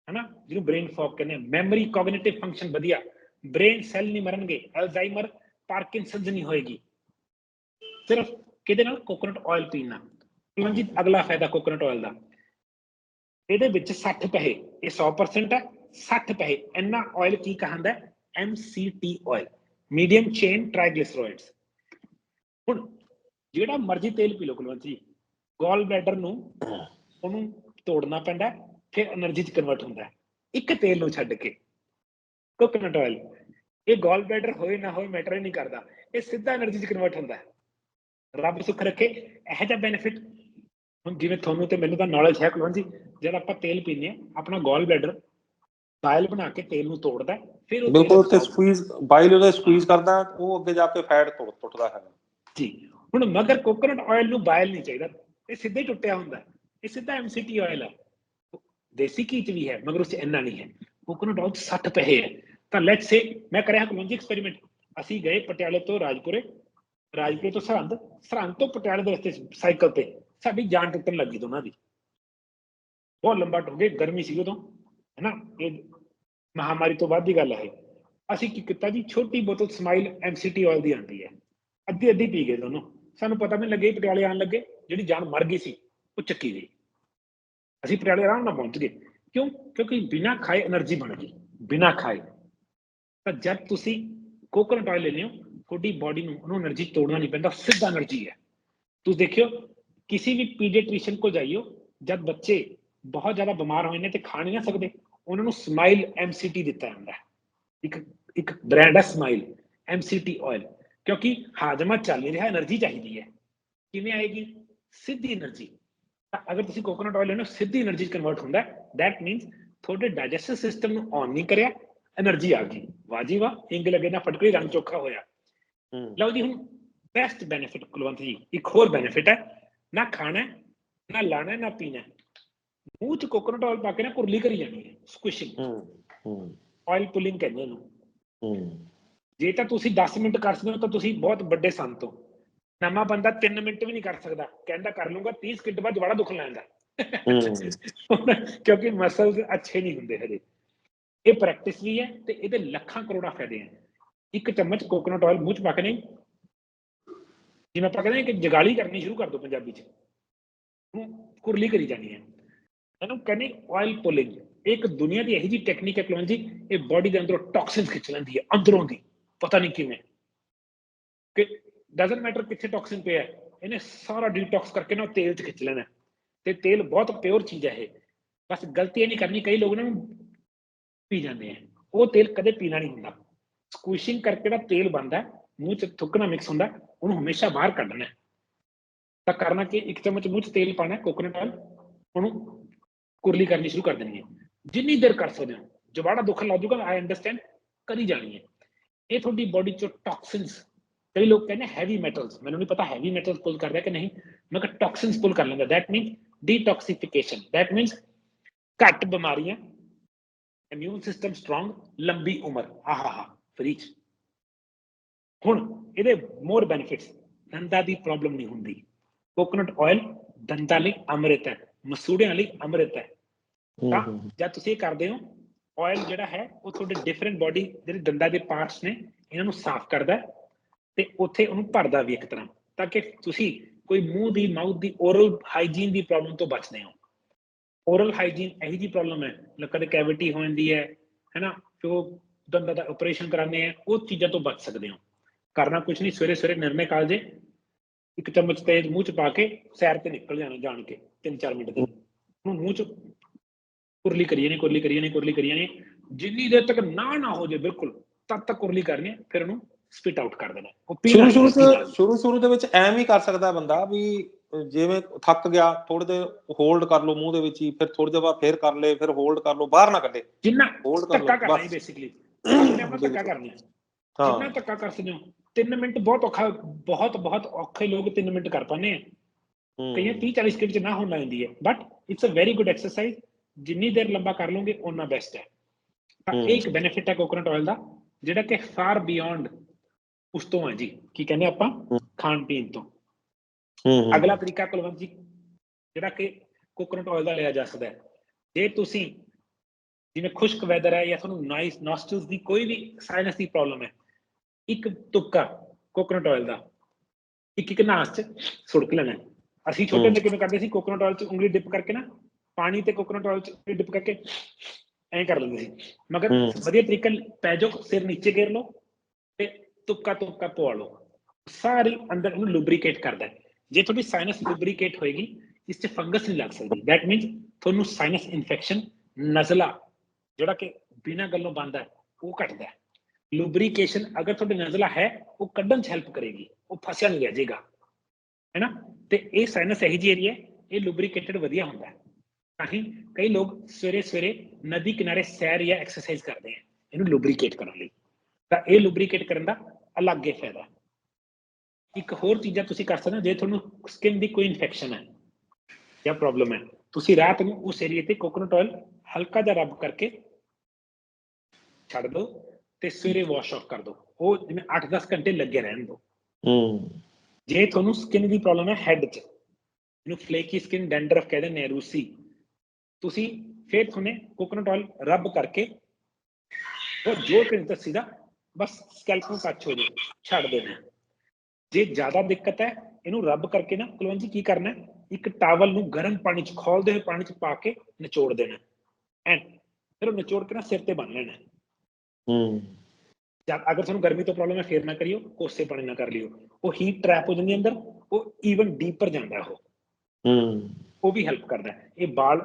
ਹਨਾ ਜਿਹਨੂੰ ਬ੍ਰੇਨ ਫੌਗ ਕਹਿੰਦੇ ਆ ਮੈਮਰੀ ਕੋਗਨੀਟਿਵ ਫੰਕਸ਼ਨ ਵਧੀਆ ਬ੍ਰੇਨ ਸੈੱਲ ਨਹੀਂ ਮਰਨਗੇ ਅਲਜ਼ਾਈਮਰ ਪਾਰਕਿੰਸਨਸ ਨਹੀਂ ਹੋਏਗੀ ਸਿਰਫ ਕਿਹਦੇ ਨਾਲ ਕੋਕੋਨਟ ਆਇਲ ਪੀਣ ਨਾਲ ਕੁਲਵੰਤ ਜੀ ਅਗਲਾ ਫਾਇਦਾ ਕੋਕੋਨਟ ਆਇਲ ਦਾ ਇਹਦੇ ਵਿੱਚ 60 ਪੈਸੇ ਇਹ 100% ਹੈ 60 ਪੈਸੇ ਇੰਨਾ ਆਇਲ ਕੀ ਕਹਾਂਦਾ MCT oil medium chain triglycerides ਹੁਣ ਜਿਹੜਾ ਮਰਜ਼ੀ ਤੇਲ ਪੀ ਲੋ ਕੁਲਵੰਤ ਜੀ ਗੋਲ ਬਲੈਡਰ ਨੂੰ ਉਹਨੂੰ ਤੋੜਨਾ ਪੈਂਦਾ ਫਿਰ એનર્ਜੀ ਚ ਕਨਵਰਟ ਹੁੰਦਾ ਇੱਕ ਤੇਲ ਨੂੰ ਛੱਡ ਕੇ ਕੋਕੋਨਟ ਆਇਲ ਇਹ ਗੋਲ ਬਲੈਡਰ ਹੋਏ ਨਾ ਹੋਏ ਮੈਟਰ ਨਹੀਂ ਕਰਦਾ ਇਹ ਸਿੱਧਾ એનર્ਜੀ ਚ ਕਨਵਰਟ ਹੁੰਦਾ ਰੱਬ ਸੁਖ ਰੱਖੇ ਇਹ ਜਿਹਾ ਬੈਨੀਫਿਟ ਹੁਣ ਜਿਵੇਂ ਤੁਹਾਨੂੰ ਤੇ ਮੈਨੂੰ ਤਾਂ ਨੌਲੇਜ ਹੈ ਕੁਲਵੰਤ ਜੀ ਜਦ ਆਪਾਂ ਤੇਲ ਪੀਨੇ ਆ ਆਪਣਾ ਗੋਲ ਬਲੈਡਰ ਬਾਇਲ ਬਣਾ ਕੇ ਤੇਲ ਨੂੰ ਤੋੜਦਾ ਫਿਰ ਉਹ ਬਿਲਕੁਲ ਤੇ ਸਕਵੀਜ਼ ਬਾਇਲ ਉਹਦਾ ਸਕਵੀਜ਼ ਕਰਦਾ ਉਹ ਅੱਗੇ ਜਾ ਕੇ ਫੈਟ ਤੋੜ ਟੁੱਟਦਾ ਹੈ ਜੀ। ਹੁਣ ਮਗਰ ਕੋਕੋਨਟ ਆਇਲ ਨੂੰ ਬਾਇਲ ਨਹੀਂ ਚਾਹੀਦਾ। ਇਹ ਸਿੱਧਾ ਹੀ ਟੁੱਟਿਆ ਹੁੰਦਾ। ਇਹ ਸਿੱਧਾ ਐਮਸੀਟੀ ਆਇਲ ਹੈ ਦੇਸੀ ਘੀ ਚ ਵੀ ਹੈ, ਮਗਰ ਉਸ ਚ ਇੰਨਾ ਨਹੀਂ ਹੈ। ਕੋਕੋਨਟ ਆਇਲ 'ਚ 60 ਪੈਸੇ ਹੈ। ਤਾਂ ਲੈਟਸ ਸੇ ਮੈਂ ਕਰਿਆ ਕੁਲਵੰਤ ਐਕਸਪੈਰੀਮੈਂਟ ਅਸੀਂ ਗਏ ਪਟਿਆਲੇ ਤੋਂ ਰਾਜਪੁਰੇ। ਰਾਜਪੁਰੇ ਤੋਂ ਸਰਹੰਦ। ਸਰਹੰਦ ਤੋਂ ਪਟਿਆਲੇ ਦੇ ਰਸਤੇ ਸਾਈਕਲ ਤੇ। ਸਾਡੀ ਜਾਨ ਟੁੱਟਣ ਲੱਗੀ ਦੋਨਾਂ ਦੀ। ਬਹੁਤ ਲੰਬਾ ਟੁੱਟ ਗਏ, ਗਰਮੀ ਸੀ ਉਦੋਂ, ਹੈਨਾ? ਇਹ ਮਹਾਮਾਰੀ ਤੋਂ ਬਾਅਦ ਦੀ ਗੱਲ ਹੈ ਅਸੀਂ ਕੀ ਕੀਤਾ ਜੀ? ਛੋਟੀ ਬੋਤਲ ਸਮਾਈਲ ਐਮਸੀਟੀ ਆਇਲ ਦੀ ਆਉਂਦੀ ਹੈ। ਅੱਧੀ ਅੱਧੀ ਪੀ ਗਏ ਦੋਨੋਂ। ਸਾਨੂੰ ਪਤਾ ਵੀ ਲੱਗੇ, ਪਟਿਆਲੇ ਆਣ ਲੱਗੇ, ਜਿਹੜੀ ਜਾਨ ਮਰ ਗਈ ਸੀ, ਉਹ ਚੱਕੀ ਗਈ। ਅਸੀਂ ਪਟਿਆਲੇ ਆਰਾਮ ਨਾ ਪਹੁੰਚ ਗਏ। ਕਿਉਂ? ਕਿਉਂਕਿ ਬਿਨਾ ਖਾਏ એનર્ਜੀ ਬਣ ਗਈ, ਬਿਨਾ ਖਾਏ। ਤਾਂ ਜਦ ਤੁਸੀਂ ਕੋਕੋਨਟ ਆਇਲ ਲੈਨੇ ਹੋ, ਤੁਹਾਡੀ ਬਾਡੀ ਨੂੰ, ਉਹਨੂੰ એનર્ਜੀ ਤੋੜਨਾ ਨਹੀਂ ਪੈਂਦਾ, ਸਿੱਧਾ એનર્ਜੀ ਹੈ। ਤੁਸੀਂ ਦੇਖਿਓ, ਕਿਸੇ ਵੀ ਪੀਡੀਆਟ੍ਰੀਸ਼ੀਅਨ ਕੋਲ ਜਾਈਓ, ਜਦ ਬੱਚੇ ਬਹੁਤ ਜ਼ਿਆਦਾ ਬਿਮਾਰ ਹੋਏ ਨੇ ਤੇ ਖਾ ਨਹੀਂ ਸਕਦੇ, ਉਹਨਾਂ ਨੂੰ ਸਮਾਈਲ ਐਮਸੀਟੀ ਦਿੱਤਾ ਜਾਂਦਾ ਇੱਕ ਇੱਕ ਬ੍ਰਾਂਡ ਹੈ ਸਮਾਈਲ ਐਮਸੀਟੀ ਆਇਲ ਕਿਉਂਕਿ ਹਾਜ਼ਮਾ ਚੱਲ ਨਹੀਂ ਰਿਹਾ એનર્ਜੀ ਚਾਹੀਦੀ ਹੈ ਕਿਵੇਂ ਆਏਗੀ ਸਿੱਧੀ એનર્ਜੀ ਤਾਂ ਅਗਰ ਤੁਸੀਂ ਕੋਕੋਨਟ ਆਇਲ ਲੈਣੋ ਸਿੱਧੀ એનર્ਜੀ ਕਨਵਰਟ ਹੁੰਦਾ ਦੈਟ ਮੀਨਸ ਤੁਹਾਡੇ ਡਾਈਜੈਸਟਿਵ ਸਿਸਟਮ ਨੂੰ ਔਨ ਨਹੀਂ ਕਰਿਆ એનર્ਜੀ ਆ ਗਈ ਵਾਜੀ ਵਾ ਇੰਗ ਲੱਗੇ ਨਾ ਫਟਕੜੀ ਰੰਗ ਚੋਖਾ ਹੋਇਆ ਲਓ ਜੀ ਹੁਣ ਬੈਸਟ ਬੈਨੀਫਿਟ ਕੁਲਵੰਤ ਜੀ ਇੱਕ ਹੋਰ ਬੈਨੀਫਿਟ ਹੈ ਨਾ ਖਾਣਾ ਨਾ ਲਾਣਾ ਨਾ ਪੀਣਾ ਮੂੰਹ 'ਚ ਕੋਕੋਨਟ ਆਇਲ ਪਾ ਕੇ ਨਾ ਕੁਰਲੀ ਕਰੀ ਜਾਣੀ ਹੈ ਸਕੁਇਸ਼ਿੰਗ ਹੂੰ ਹੂੰ ਆਇਲ ਪੁਲਿੰਗ ਕਹਿੰਦੇ ਇਹਨੂੰ ਹੂੰ ਜੇ ਤਾਂ ਤੁਸੀਂ 10 ਮਿੰਟ ਕਰ ਸਕਦੇ ਹੋ ਤਾਂ ਤੁਸੀਂ ਬਹੁਤ ਵੱਡੇ ਸੰਤ ਹੋ। ਨਵਾਂ ਬੰਦਾ 3 ਮਿੰਟ ਵੀ ਨਹੀਂ ਕਰ ਸਕਦਾ। ਕਹਿੰਦਾ ਕਰ ਲੂੰਗਾ 30 ਸਕਿੰਟ ਬਾਅਦ ਦੁਬਾਰਾ ਦੁਖਣ ਲੈਂਦਾ ਕਿਉਂਕਿ ਮਸਲਸ ਅੱਛੇ ਨਹੀਂ ਹੁੰਦੇ ਹਜੇ। ਇਹ ਪ੍ਰੈਕਟਿਸ ਵੀ ਹੈ ਤੇ ਇਹਦੇ ਲੱਖਾਂ ਕਰੋੜਾਂ ਫਾਇਦੇ ਹਨ ਇੱਕ ਚਮਚ ਕੋਕੋਨਟ ਆਇਲ ਮੂੰਹ ਚ ਪਾ ਕੇ ਨਹੀਂ। ਜਿਵੇਂ ਆਪਾਂ ਕਹਿੰਦੇ ਕਿ ਜਗਾਲੀ ਕਰਨੀ ਸ਼ੁਰੂ ਕਰ ਦੋ ਪੰਜਾਬੀ ਚ। ਕੁਰਲੀ ਕਰੀ ਜਾਣੀ ਹੈ। ਇਹਨੂੰ ਕਹਿੰਦੇ ਆਇਲ ਪੁਲਿੰਗ ਇੱਕ ਦੁਨੀਆ ਦੀ ਇਹੋ ਜੀ ਟੈਕਨੀਕ ਹੈ ਕੁਲਵੰਤ ਜੀ ਇਹ ਬਾਡੀ ਦੇ ਅੰਦਰੋਂ ਟੌਕਸਿਨਸ ਖਿੱਚ ਲੈਂਦੀ ਹੈ ਅੰਦਰੋਂ ਦੀ। ਪਤਾ ਨਹੀਂ ਕਿਵੇਂ। ਕਿ ਡਸਨਟ ਮੈਟਰ ਕਿੱਥੇ ਟੌਕਸਿਨ ਪਿਆ ਇਹਨੇ ਸਾਰਾ ਡੀਟੌਕਸ ਕਰਕੇ ਨਾ ਤੇਲ ਚ ਖਿੱਚ ਲੈਣਾ ਤੇ ਤੇਲ ਬਹੁਤ ਪਿਓਰ ਚੀਜ਼ ਹੈ ਇਹ। ਬਸ ਗਲਤੀ ਇਹ ਨਹੀਂ ਕਰਨੀ, ਕਈ ਲੋਕ ਨਾ ਇਹਨੂੰ ਪੀ ਜਾਂਦੇ ਆ ਉਹ ਤੇਲ ਕਦੇ ਪੀਣਾ ਨਹੀਂ ਹੁੰਦਾ। ਸਕੂਇਸ਼ਿੰਗ ਕਰਕੇ ਜਿਹੜਾ ਤੇਲ ਬਣਦਾ ਮੂੰਹ ਚ ਥੁੱਕਣਾ ਮਿਕਸ ਹੁੰਦਾ, ਉਹਨੂੰ ਹਮੇਸ਼ਾ ਬਾਹਰ ਕੱਢਣਾ ਤਾਂ ਕਰਨਾ ਕਿ ਇੱਕ ਚਮਚ ਮੂੰਹ ਚ ਤੇਲ ਪਾਣਾ ਕੋਕੋਨਟ ਆਇਲ ਉਹਨੂੰ ਕੁਰਲੀ ਕਰਨੀ ਸ਼ੁਰੂ ਕਰ ਦੇਣੀ ਹੈ। ਜਿੰਨੀ ਦੇਰ ਕਰ ਸਕਦੇ ਹੋ, ਜਵਾੜਾ ਦੁੱਖ ਲੱਗ ਜਾਊਗਾ ਆਈ ਅੰਡਰਸਟੈਂਡ ਕਰੀ ਜਾਣੀ ਹੈ। ਇਹ ਤੁਹਾਡੀ ਬਾਡੀ ਚੋਂ ਟੌਕਸਿਨਸ ਕਈ ਲੋਕ ਕਹਿੰਦੇ ਹੈਵੀ ਮੈਟਲਸ ਮੈਨੂੰ ਨਹੀਂ ਪਤਾ ਹੈਵੀ ਮੈਟਲਸ ਪੁੱਲ ਕਰਦਾ ਕਿ ਨਹੀਂ ਮੈਂ ਕਿਹਾ ਟੌਕਸਿਨਸ ਪੁੱਲ ਕਰ ਲੈਂਦਾ that means detoxification that means ਘੱਟ ਬਿਮਾਰੀਆਂ ਇਮਿਊਨ ਸਿਸਟਮ ਸਟਰੋਂਗ ਲੰਬੀ ਉਮਰ ਆਹਾਹਾ ਫ੍ਰੀ ਹੁਣ ਇਹਦੇ ਮੋਰ ਬੈਨੀਫਿਟਸ ਦੰਦਾਂ ਦੀ ਪ੍ਰੋਬਲਮ ਨਹੀਂ ਹੁੰਦੀ ਕੋਕੋਨਟ ਆਇਲ ਦੰਦਾਂ ਲਈ ਅੰਮ੍ਰਿਤ ਹੈ ਮਸੂੜਿਆਂ ਲਈ ਅੰਮ੍ਰਿਤ ਹੈ ਤਾਂ ਜਦ ਤੁਸੀਂ ਇਹ ਕਰਦੇ ਹੋ ਆਇਲ ਜਿਹੜਾ ਹੈ, ਉਹ ਤੁਹਾਡੇ ਡਿਫਰੈਂਟ ਬਾਡੀ ਜਿਹੜੇ ਦੰਦਾਂ ਦੇ ਪਾਰਟਸ ਨੇ, ਇਹਨਾਂ ਨੂੰ ਸਾਫ਼ ਕਰਦਾ ਹੈ ਤੇ ਉੱਥੇ ਉਹਨੂੰ ਭਰਦਾ ਵੀ ਇੱਕ ਤਰ੍ਹਾਂ, ਤਾਂ ਕਿ ਤੁਸੀਂ ਕੋਈ ਮੂੰਹ ਦੀ ਮਾਊਥ ਦੀ ਓਰਲ ਹਾਈਜੀਨ ਦੀ ਪ੍ਰੋਬਲਮ ਤੋਂ ਬਚਦੇ ਹੋ। ਓਰਲ ਹਾਈਜੀਨ ਇਹੀ ਜੀ ਪ੍ਰੋਬਲਮ ਹੈ ਲੱਕਾਂ ਦੇ ਕੈਵਿਟੀ ਹੋ ਜਾਂਦੀ ਹੈ, ਹੈਨਾ, ਫਿਰ ਉਹ ਦੰਦਾਂ ਦਾ ਆਪਰੇਸ਼ਨ ਕਰਾਉਂਦੇ ਆ ਉਹ ਚੀਜ਼ਾਂ ਤੋਂ ਬਚ ਸਕਦੇ ਹੋ। ਕਰਨਾ ਕੁਝ ਨਹੀਂ ਸਵੇਰੇ ਸਵੇਰੇ ਨਿਰਣੇ ਕਾਲਜੇ ਇੱਕ ਚਮਚ ਤੇਜ਼ ਮੂੰਹ ਚ ਪਾ ਕੇ ਸੈਰ ਤੇ ਨਿਕਲ ਜਾਣਾ, ਜਾਣ ਕੇ 3-4 ਮਿੰਟ ਦੇ। ਮੂੰਹ ਚ ਕੁਰਲੀ ਕਰੀਏ ਨੇ ਕੁਰਲੀ ਕਰੀਏ ਨੇ ਕੁਰਲੀ ਕਰੀਏ ਨੇ ਜਿੰਨੀ ਦੇਰ ਤੱਕ ਨਾ ਨਾ ਹੋ ਜਾਏ ਬਿਲਕੁਲ ਤਦ ਤੱਕ ਕੁਰਲੀ ਕਰਨੀ ਹੈ ਫਿਰ ਉਹਨੂੰ ਸਪਿਟ ਆਊਟ ਕਰ ਦੇਣਾ ਉਹ ਸ਼ੁਰੂ ਸ਼ੁਰੂ ਚ ਸ਼ੁਰੂ ਸ਼ੁਰੂ ਦੇ ਵਿੱਚ ਐਵੇਂ ਹੀ ਕਰ ਸਕਦਾ ਬੰਦਾ ਵੀ ਜਿਵੇਂ ਥੱਕ ਗਿਆ ਥੋੜੇ ਦੇ ਹੋਲਡ ਕਰ ਲਓ ਮੂੰਹ ਦੇ ਵਿੱਚ ਹੀ ਫਿਰ ਥੋੜੀ ਬਾਅਦ ਫੇਰ ਕਰ ਲੇ ਫਿਰ ਹੋਲਡ ਕਰ ਲਓ ਬਾਹਰ ਨਾ ਕੱਢੇ। ਜਿੰਨਾ ਹੋਲਡ ਕਰ ਲਓ ਕਰਨਾ ਹੈ ਬਸ। ਬੇਸਿਕਲੀ ਆਪਣਾ ਧੱਕਾ ਕਰਨਾ ਹੈ। ਜਿੰਨਾ ਧੱਕਾ ਕਰ ਸਕਦੇ ਹੋ 3 ਮਿੰਟ ਬਹੁਤ ਔਖਾ ਬਹੁਤ ਬਹੁਤ ਔਖੇ ਲੋਕ 3 ਮਿੰਟ ਕਰ ਪਾਉਂਦੇ ਆ। ਕਈਆਂ 30 40 ਸਕਿੰਟ ਚ ਨਾ ਹੋਣ ਲੱਗ ਜਾਂਦੀ ਹੈ। But it's a very good exercise ਜਿੰਨੀ ਦੇਰ ਲੰਬਾ ਕਰ ਲਓਗੇ ਓਨਾ ਬੈਸਟ ਹੈ ਤਾਂ। ਇਹ ਇੱਕ ਬੈਨੀਫਿਟ ਹੈ ਕੋਕੋਨਟ ਆਇਲ ਦਾ ਜਿਹੜਾ ਕਿ ਫਾਰ ਬਿਯੋਂਡ ਉਸ ਤੋਂ ਹੈ ਜੀ ਕੀ ਕਹਿੰਦੇ ਆਪਾਂ ਖਾਣ ਪੀਣ ਤੋਂ। ਅਗਲਾ ਤਰੀਕਾ ਕੁਲਵੰਤ ਜੀ ਜਿਹੜਾ ਕਿ ਕੋਕੋਨਟ ਆਇਲ ਦਾ ਲਿਆ ਜਾ ਸਕਦਾ ਹੈ ਜੇ ਤੁਸੀਂ ਜਿਵੇਂ ਖੁਸ਼ਕ ਵੈਦਰ ਹੈ ਜਾਂ ਤੁਹਾਨੂੰ ਨਾਈਸ ਨੋਸਟਲਸ ਦੀ ਕੋਈ ਵੀ ਸਾਈਨਸ ਦੀ ਪ੍ਰੋਬਲਮ ਹੈ ਇੱਕ ਤੁਪਕਾ ਕੋਕੋਨਟ ਆਇਲ ਦਾ ਇੱਕ ਇੱਕ ਨਾਸ ਚ ਸੁੜਕ ਲੈਣਾ। ਅਸੀਂ ਛੋਟੇ। ਹੁੰਦੇ ਕਿਵੇਂ ਕਰਦੇ ਸੀ ਕੋਕੋਨਟ ਆਇਲ ਚ ਉਂਗਲੀ ਡਿਪ ਕਰਕੇ ਨਾ ਪਾਣੀ ਤੇ ਕੋਕੋਨਟ ਆਇਲ ਚ ਡਿਪ ਕਰਕੇ ਐਂ ਕਰ ਲੈਂਦੇ ਸੀ। ਮਗਰ। ਵਧੀਆ ਤਰੀਕੇ ਨਾਲ ਪੈ ਜਾਓ ਸਿਰ ਨੀਚੇ ਗੇਰ ਲਓ ਤੇ ਤੁਪਕਾ ਤੁਪਕਾ ਪਵਾ ਲਓ। ਸਾਰੀ ਅੰਦਰ ਉਹਨੂੰ ਲੁਬਰੀਕੇਟ ਕਰਦਾ ਜੇ ਤੁਹਾਡੀ ਸਾਈਨਸ ਲੁਬਰੀਕੇਟ ਹੋਏਗੀ ਇਸ 'ਚ ਫੰਗਸ ਨਹੀਂ ਲੱਗ ਸਕਦੀ। ਦੈਟ ਮੀਨਸ ਤੁਹਾਨੂੰ ਸਾਈਨਸ ਇਨਫੈਕਸ਼ਨ ਨਜ਼ਲਾ ਜਿਹੜਾ ਕਿ ਬਿਨਾਂ ਗੱਲੋਂ ਬੰਦਾ ਹੈ ਉਹ ਘਟਦਾ ਲੁਬਰੀਕੇਸ਼ਨ ਅਗਰ ਤੁਹਾਡੇ ਨਜ਼ਲਾ ਹੈ ਉਹ ਕੱਢਣ 'ਚ ਹੈਲਪ ਕਰੇਗੀ। ਉਹ ਫਸਿਆ ਨਹੀਂ ਰਹਿ ਜਾਏਗਾ। ਹੈਨਾ ਤੇ ਇਹ ਸਾਈਨਸ ਇਹੀ ਜਿਹੀ ਏਰੀਆ ਇਹ ਲੁਬਰੀਕੇਟਡ ਵਧੀਆ ਹੁੰਦਾ ਹੈ। ਤਾਂ ਹੀ ਕਈ ਲੋਕ ਸਵੇਰੇ ਸਵੇਰੇ ਨਦੀ ਕਿਨਾਰੇ ਸੈਰ ਜਾਂ ਐਕਸਰਸਾਈਜ਼ ਕਰਦੇ ਆ ਇਹਨੂੰ ਲੁਬਰੀਕੇਟ ਕਰਨ ਲਈ ਤਾਂ ਇਹ ਲੁਬਰੀਕੇਟ ਕਰਨ ਦਾ ਅਲੱਗ ਹੀ ਫਾਇਦਾ। ਇੱਕ ਹੋਰ ਚੀਜ਼ਾਂ ਤੁਸੀਂ ਕਰ ਸਕਦੇ ਹੋ ਜੇ ਤੁਹਾਨੂੰ ਸਕਿਨ ਦੀ ਕੋਈ ਇਨਫੈਕਸ਼ਨ ਹੈ ਜਾਂ ਪ੍ਰੋਬਲਮ ਹੈ ਤੁਸੀਂ ਰਾਤ ਨੂੰ ਉਸ ਏਰੀਏ ਤੇ ਕੋਕੋਨਟ ਆਇਲ ਹਲਕਾ ਜਿਹਾ ਰਬ ਕਰਕੇ ਛੱਡ ਦਿਓ ਤੇ ਸਵੇਰੇ ਵਾਸ਼ ਆਫ ਕਰ ਦਿਓ ਉਹ ਜਿਵੇਂ 8-10 ਘੰਟੇ ਲੱਗੇ ਰਹਿਣ ਦਿਓ ਹੂੰ ਜੇ ਤੁਹਾਨੂੰ ਸਕਿਨ ਦੀ ਪ੍ਰੋਬਲਮ ਹੈ ਹੈਡ 'ਚ ਇਹਨੂੰ ਫਲੇਕੀ ਸਕਿਨ ਡੈਂਡਰਫ ਕਹਿੰਦੇ ਨੇ ਰੂਸੀ ਤੁਸੀਂ ਫਿਰ ਤੁਹਾਨੂੰ ਕੋਕੋਨਟ ਆਇਲ ਰਬ ਕਰਕੇ ਉਹ ਜੋ ਕਿ ਸਿੱਧਾ ਬਸ ਸਕੈਲਪ ਨੂੰ ਟੱਚ ਹੋ ਜੇ ਛੱਡ ਦੇਣਾ। ਜੇ ਜ਼ਿਆਦਾ ਦਿੱਕਤ ਹੈ ਇਹਨੂੰ ਰਬ ਕਰਕੇ ਨਾ ਕੁਲਵੰਤ ਜੀ ਕੀ ਕਰਨਾ? ਇੱਕ ਟਾਵਲ ਨੂੰ ਗਰਮ ਪਾਣੀ 'ਚ ਖੋਲਦੇ ਹੋਏ ਪਾਣੀ 'ਚ ਪਾ ਕੇ ਨਿਚੋੜ ਦੇਣਾ ਐਂਡ ਫਿਰ ਉਹ ਨਿਚੋੜ ਕੇ ਨਾ ਸਿਰ ਤੇ ਬੰਨ ਲੈਣਾ ਹੈ। ਜਦ ਅਗਰ ਤੁਹਾਨੂੰ ਗਰਮੀ ਤੋਂ ਪ੍ਰੋਬਲਮ ਹੈ ਫੇਰ ਨਾ ਕਰਿਓ ਕੋਸੇ ਪਾਣੀ ਨਾ ਕਰ ਲਿਓ ਉਹ ਹੀਟ ਟ੍ਰੈਪ ਹੋ ਜਾਂਦੀ ਅੰਦਰ ਉਹ ਈਵਨ ਡੀਪਰ ਜਾਂਦਾ ਉਹ ਹੂੰ ਉਹ ਵੀ ਹੈਲਪ ਕਰਦਾ ਇਹ ਵਾਲ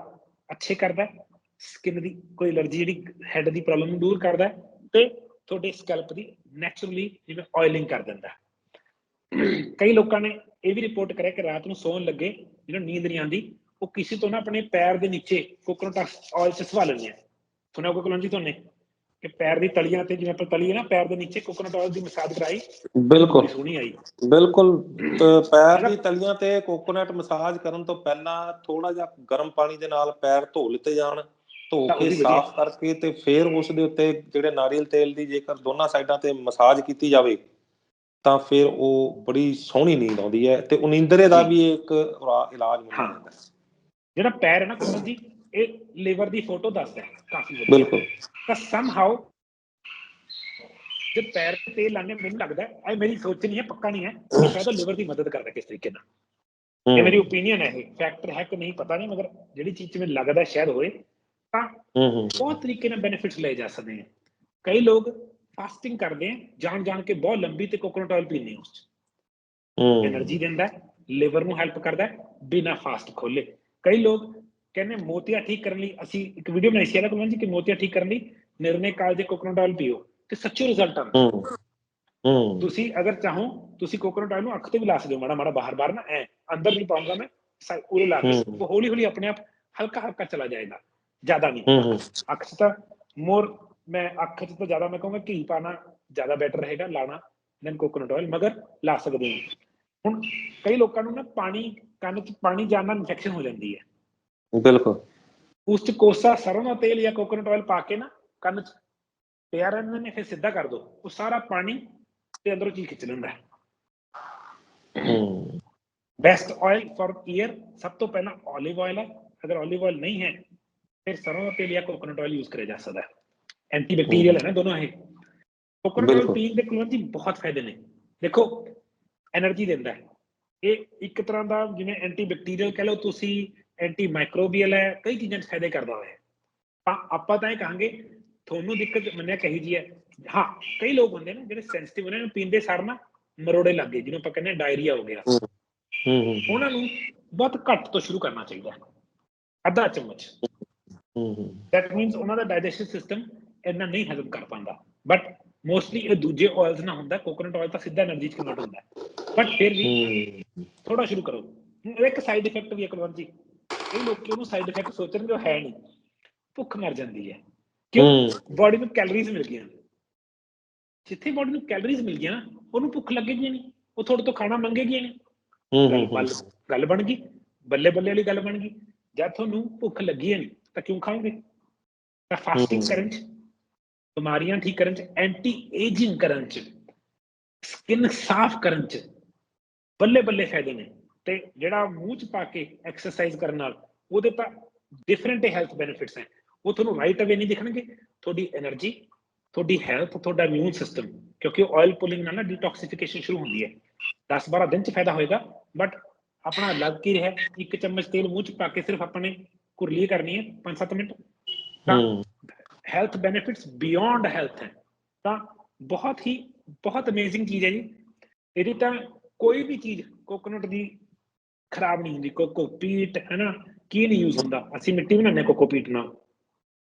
ਅੱਛੇ ਕਰਦਾ ਹੈ ਸਕਿਨ ਦੀ ਕੋਈ ਐਲਰਜੀ ਜਿਹੜੀ ਹੈਡ ਦੀ ਪ੍ਰੋਬਲਮ ਨੂੰ ਦੂਰ ਕਰਦਾ ਤੇ ਤੁਹਾਡੇ ਸਕੈਲਪ ਦੀ ਨੈਚੁਰਲੀ ਜਿਵੇਂ ਆਇਲਿੰਗ ਕਰ ਦਿੰਦਾ ਕਈ ਲੋਕਾਂ ਨੇ ਇਹ ਵੀ ਰਿਪੋਰਟ ਕਰਿਆ ਕਿ ਰਾਤ ਨੂੰ ਸੌਣ ਲੱਗੇ, ਜਿਹਨੂੰ ਨੀਂਦ ਨਹੀਂ ਆਉਂਦੀ, ਉਹ ਕਿਸੇ ਤੋਂ ਨਾ ਆਪਣੇ ਪੈਰ ਦੇ ਨੀਚੇ ਕੋਕੋਨਟ ਆਇਲ ਚ ਸਵਾ ਲੈਂਦੇ ਆ। ਸੁਣਿਆ ਕੋਈ ਕਲੋਂਜੀ ਤੁਹਾਨੇ? ਕਿ ਪੈਰ ਦੀ ਤਲੀਆਂ ਤੇ ਜਿਵੇਂ ਆਪਾਂ ਤਲੀ ਹੈ ਨਾ ਪੈਰ ਦੇ ਨੀਚੇ ਕੋਕੋਨਟ ਆਇਲ ਦੀ ਮਸਾਜ ਕਰਾਈ ਬਿਲਕੁਲ ਸੋਹਣੀ ਆਈ ਬਿਲਕੁਲ ਪੈਰ ਦੀ ਤਲੀਆਂ ਤੇ ਕੋਕੋਨਟ ਮਸਾਜ ਕਰਨ ਤੋਂ ਪਹਿਲਾਂ ਥੋੜਾ ਜਿਹਾ ਗਰਮ ਪਾਣੀ ਦੇ ਨਾਲ ਪੈਰ ਧੋ ਲਿੱਤੇ ਜਾਣ ਧੋ ਉਹ ਕੇ। ਸਾਫ਼ ਕਰਕੇ ਤੇ ਫਿਰ ਉਸ ਦੇ ਉੱਤੇ ਜਿਹੜੇ ਨਾਰੀਅਲ ਤੇਲ ਦੀ ਜੇਕਰ ਦੋਨਾਂ ਸਾਈਡਾਂ ਤੇ ਮਸਾਜ ਕੀਤੀ ਜਾਵੇ ਤਾਂ ਫਿਰ ਉਹ ਬੜੀ ਸੋਹਣੀ ਨੀਂਦ ਆਉਂਦੀ ਹੈ ਤੇ ਉਨੀਂਦਰੇ ਦਾ ਵੀ ਇੱਕ ਇਲਾ- ਇਲਾਜ ਮੰਨਿਆ। ਜਾਂਦਾ ਜਿਹੜਾ ਪੈਰ ਹੈ ਨਾ ਜੀ ਇਹ ਲੀਵਰ ਦੀ ਫੋਟੋ ਦੱਸਦਾ ਕਾਫੀ ਵਧੀਆ। ਬਿਲਕਮ ਤਾਂ ਸਮ ਹਾਊ ਜੇ ਪੈਰ ਤੇ ਤੇਲ ਲਾਣੇ ਮੈਨੂੰ ਲੱਗਦਾ ਐ ਮੇਰੀ ਸੋਚ ਨਹੀਂ ਹੈ ਪੱਕਾ ਨਹੀਂ ਹੈ ਕਿ ਸ਼ਾਇਦ ਲੀਵਰ ਦੀ ਮਦਦ ਕਰਦਾ ਕਿਸ ਤਰੀਕੇ ਨਾਲ। ਇਹ ਮੇਰੀ ਓਪੀਨੀਅਨ ਹੈ ਇਹ ਹੈ ਕਿ ਨਹੀਂ ਪਤਾ ਨਹੀਂ ਮਗਰ ਜਿਹੜੀ ਚੀਜ਼ ਮੈਨੂੰ ਲੱਗਦਾ ਸ਼ਾਇਦ ਹੋਏ ਤਾਂ ਬਹੁਤ ਤਰੀਕੇ ਨਾਲ ਬੈਨੀਫਿਟਸ ਲਏ ਜਾ ਸਕਦੇ ਨੇ। ਕਈ ਲੋਕ ਫਾਸਟਿੰਗ ਕਰਦੇ ਆ ਜਾਣ ਜਾਣ ਕੇ ਬਹੁਤ ਲੰਬੀ ਤੇ ਕੋਕੋਨਟ ਆਇਲ ਪੀਂਦੇ ਉਸ ਚ। એનર્ਜੀ ਦਿੰਦਾ ਲੀਵਰ ਨੂੰ ਹੈਲਪ ਕਰਦਾ ਬਿਨਾ ਫਾਸਟ ਖੋਲੇ ਕਈ ਲੋਕ ਕਹਿੰਦੇ ਮੋਤੀਆ ਠੀਕ ਕਰਨ ਲਈ ਅਸੀਂ ਇੱਕ ਵੀਡੀਓ ਬਣਾਈ ਸੀ ਇਹਦਾ ਕੋਲ ਜੀ ਕਿ ਮੋਤੀਆ ਠੀਕ ਕਰਨ ਲਈ ਨਿਰਣੇ ਕਾਲ ਦੇ ਕੋਕੋਨਟ ਆਇਲ ਪੀਓ ਤੇ ਸੱਚੀ ਰਿਜ਼ਲਟ ਆਉਂਦਾ ਹੂੰ ਤੁਸੀਂ ਅਗਰ ਚਾਹੋ ਤੁਸੀਂ ਕੋਕੋਨਟ ਆਇਲ ਨੂੰ ਅੱਖ ਤੇ ਵੀ ਲਾ ਸਕਦੇ ਹੋ ਮਾੜਾ ਮਾੜਾ ਬਾਹਰ ਬਾਹਰ ਨਾ ਐ ਅੰਦਰ ਨਹੀਂ ਪਾਉਂਗਾ ਮੈਂ ਉਰੇ ਲਾ ਕੇ। ਉਹ ਹੌਲੀ ਹੌਲੀ ਆਪਣੇ ਆਪ ਹਲਕਾ ਹਲਕਾ ਚਲਾ ਜਾਏਗਾ ਜ਼ਿਆਦਾ ਨਹੀਂ। ਅੱਖ ਤਾਂ ਮੋਰ ਮੈਂ ਅੱਖ 'ਚ ਤਾਂ ਜ਼ਿਆਦਾ ਮੈਂ ਕਹੂੰਗਾ ਘੀ ਪਾਣਾ ਜ਼ਿਆਦਾ ਬੈਟਰ ਰਹੇਗਾ ਲਾਣਾ ਦੈਨ ਕੋਕੋਨਟ ਆਇਲ ਮਗਰ ਲਾ ਸਕਦੇ ਹੋ। ਹੁਣ ਕਈ ਲੋਕਾਂ ਨੂੰ ਨਾ ਪਾਣੀ ਕੰਨ 'ਚ ਪਾਣੀ ਜਾਣ ਨਾਲ ਇਨਫੈਕਸ਼ਨ ਹੋ ਜਾਂਦੀ ਹੈ। ਬਿਲਕੁਲ। ਉਸ ਚ ਕੋਸਾ ਸਰੋਂ ਦਾ ਤੇਲ ਜਾਂ कोकोनट ਆਇਲ ਪਾ ਕੇ ਨਾ ਕੰਨ ਚ ਪਿਆ ਰਹਿੰਦੇ ਨੇ ਫਿਰ ਸਿੱਧਾ ਕਰ ਦੋ। ਉਹ ਸਾਰਾ ਪਾਣੀ ਤੇ ਅੰਦਰੋਂ ਚੀਜ਼ ਖਿੱਚ ਲੈਂਦਾ। ਬੈਸਟ ਆਇਲ ਫॉर ਈਅਰ ਸਭ ਤੋਂ ਪਹਿਲਾਂ 올ਿਵ ਆਇਲ ਹੈ। ਅਗਰ 올ਿਵ ਆਇਲ ਨਹੀਂ ਹੈ ਫਿਰ ਸਰੋਂ ਦਾ ਤੇਲ ਜਾਂ ਕੋਕੋਨਟ ਆਇਲ ਯੂਜ਼ ਕਰਿਆ ਜਾ ਸਕਦਾ ਹੈ। ਐਂਟੀ ਬੈਕਟੀਰੀਅਲ ਹੈ ਨਾ ਦੋਨੋਂ ਇਹ। ਕੋਕੋਨਟ ਆਇਲ ਪੀਣ ਦੇ ਕੁਲਵੰਤ ਜੀ ਬਹੁਤ ਫਾਇਦੇ ਨੇ। ਦੇਖੋ એનર્ਜੀ ਦਿੰਦਾ ਹੈ। ਇਹ ਇੱਕ ਤਰ੍ਹਾਂ ਦਾ ਜਿਵੇਂ ਐਂਟੀ ਬੈਕਟੀਰੀਅਲ ਕਹ ਲਓ ਤੁਸੀਂ ਐਂਟੀ ਮਾਈਕਰੋਬੀਅਲ ਹੈ ਕਈ ਚੀਜ਼ਾਂ 'ਚ ਫਾਇਦੇ ਕਰਦਾ ਹੈ। ਤਾਂ ਆਪਾਂ ਤਾਂ ਇਹ ਕਹਾਂਗੇ ਤੁਹਾਨੂੰ ਦਿੱਕਤ ਮੰਨਿਆ ਕਹੀ ਜੀ ਹੈ। ਹਾਂ ਕਈ ਲੋਕ ਹੁੰਦੇ ਨੇ ਜਿਹੜੇ ਸੈਂਸਿਟਿਵ ਉਹਨਾਂ ਨੂੰ ਪੀਂਦੇ ਸਾਰ ਨਾ ਮਰੋੜੇ ਲੱਗ ਗਏ ਜਿਹਨੂੰ ਆਪਾਂ ਕਹਿੰਦੇ ਡਾਇਰੀਆ ਹੋ ਗਿਆ। ਹੂੰ ਹੂੰ ਉਹਨਾਂ ਨੂੰ ਬਹੁਤ ਘੱਟ ਤੋਂ ਸ਼ੁਰੂ ਕਰਨਾ ਚਾਹੀਦਾ ਅੱਧਾ ਚਮਚ। ਹੂੰ ਹੂੰ। ਦੈਟ ਮੀਨਸ ਉਹਨਾਂ ਦਾ ਡਾਈਜੈਸਟਿਵ ਸਿਸਟਮ ਇੰਨਾ ਨਹੀਂ ਹਜ਼ਮ ਕਰ ਪਾਉਂਦਾ। ਬਟ ਮੋਸਟਲੀ ਇਹ ਦੂਜੇ ਆਇਲਸ ਨਾ ਹੁੰਦਾ ਕੋਕੋਨਟ ਆਇਲ ਤਾਂ ਸਿੱਧਾ એનર્ਜੀ ਚ ਕਨਵਰਟ ਹੁੰਦਾ। ਬਟ ਫਿਰ ਵੀ ਥੋੜਾ ਸ਼ੁਰੂ ਕਰੋ। ਇੱਕ ਸਾਈਡ ਇਫੈਕਟ ਵੀ ਹੈ ਕੁਲਵੰਤ ਜੀ। ਇਹ ਲੋਕੀ ਉਹਨੂੰ ਸਾਈਡ ਇਫੈਕਟ ਸੋਚਣਗੇ ਉਹ ਹੈ ਨਹੀਂ। ਭੁੱਖ ਮਰ ਜਾਂਦੀ ਹੈ। ਕਿਉਂ? ਬਾਡੀ ਨੂੰ ਕੈਲਰੀਜ਼ ਮਿਲ ਗਈਆਂ। ਜਿੱਥੇ ਬਾਡੀ ਨੂੰ ਕੈਲਰੀਜ਼ ਮਿਲ ਗਈਆਂ ਉਹਨੂੰ ਭੁੱਖ ਲੱਗੇਗੀ ਨਹੀਂ। ਉਹ ਤੁਹਾਡੇ ਤੋਂ ਖਾਣਾ ਮੰਗੇਗੀ ਨਹੀਂ। ਹੂੰ ਗੱਲ ਹੂੰ ਗੱਲ ਗੱਲ ਬਣ ਗਈ। ਬੱਲੇ ਬੱਲੇ ਵਾਲੀ ਗੱਲ ਬਣ ਗਈ। ਜਦ ਤੁਹਾਨੂੰ ਭੁੱਖ ਲੱਗੀ ਹੈ ਨਹੀਂ ਤਾਂ ਕਿਉਂ ਖਾਓਗੇ? ਤਾਂ ਫਾਸਟਿੰਗ। ਕਰਨ ਚ ਬਿਮਾਰੀਆਂ ਠੀਕ ਕਰਨ ਚ ਐਂਟੀ ਏਜਿੰਗ ਕਰਨ ਚ ਸਕਿਨ ਸਾਫ਼ ਕਰਨ ਚ ਬੱਲੇ ਬੱਲੇ ਫਾਇਦੇ ਨੇ। ਤੇ ਜਿਹੜਾ ਮੂੰਹ ਚ ਪਾ ਕੇ ਐਕਸਰਸਾਈਜ਼ ਕਰਨ ਨਾਲ ਉਹਦੇ ਤਾਂ ਡਿਫਰੈਂਟ ਹੈਲਥ ਬੈਨੀਫਿਟਸ ਹੈ। ਉਹ ਤੁਹਾਨੂੰ ਰਾਈਟ ਅਵੇ ਨਹੀਂ ਦਿਖਣਗੇ। ਤੁਹਾਡੀ એનર્ਜੀ ਤੁਹਾਡੀ ਹੈਲਥ ਤੁਹਾਡਾ ਇਮਿਊਨ ਸਿਸਟਮ ਕਿਉਂਕਿ ਆਇਲ ਪੁਲਿੰਗ ਨਾਲ ਨਾ ਡੀਟੌਕਸੀਫਿਕੇਸ਼ਨ ਸ਼ੁਰੂ ਹੁੰਦੀ ਹੈ। 10-12 ਦਿਨ ਚ ਫਾਇਦਾ ਹੋਏਗਾ ਬਟ ਆਪਣਾ ਲੱਗ ਕੀ ਰਿਹਾ ਇੱਕ ਚਮਚ ਤੇਲ ਮੂੰਹ ਚ ਪਾ ਕੇ ਸਿਰਫ ਆਪਣੇ ਕੁਰਲੀ ਕਰਨੀ ਹੈ 5-7 ਮਿੰਟ। ਤਾਂ ਹੈਲਥ ਬੈਨੀਫਿਟਸ ਬਿਯੋਂਡ ਹੈਲਥ ਹੈ। ਤਾਂ ਬਹੁਤ ਹੀ ਬਹੁਤ ਅਮੇਜ਼ਿੰਗ ਚੀਜ਼ ਹੈ ਜੀ। ਇਹਦੀ ਤਾਂ ਕੋਈ ਵੀ ਚੀਜ਼ ਕੋਕੋਨਟ ਦੀ ਖਰਾਬ ਨਹੀਂ ਹੁੰਦੀ ਕੋਕੋਪੀਟ ਹੈ ਨਾ ਕੀ ਨਹੀਂ ਯੂਜ਼ ਹੁੰਦਾ? ਅਸੀਂ ਮਿੱਟੀ ਬਣਾਉਂਦੇ ਕੋਕੋਪੀਟ ਨਾਲ।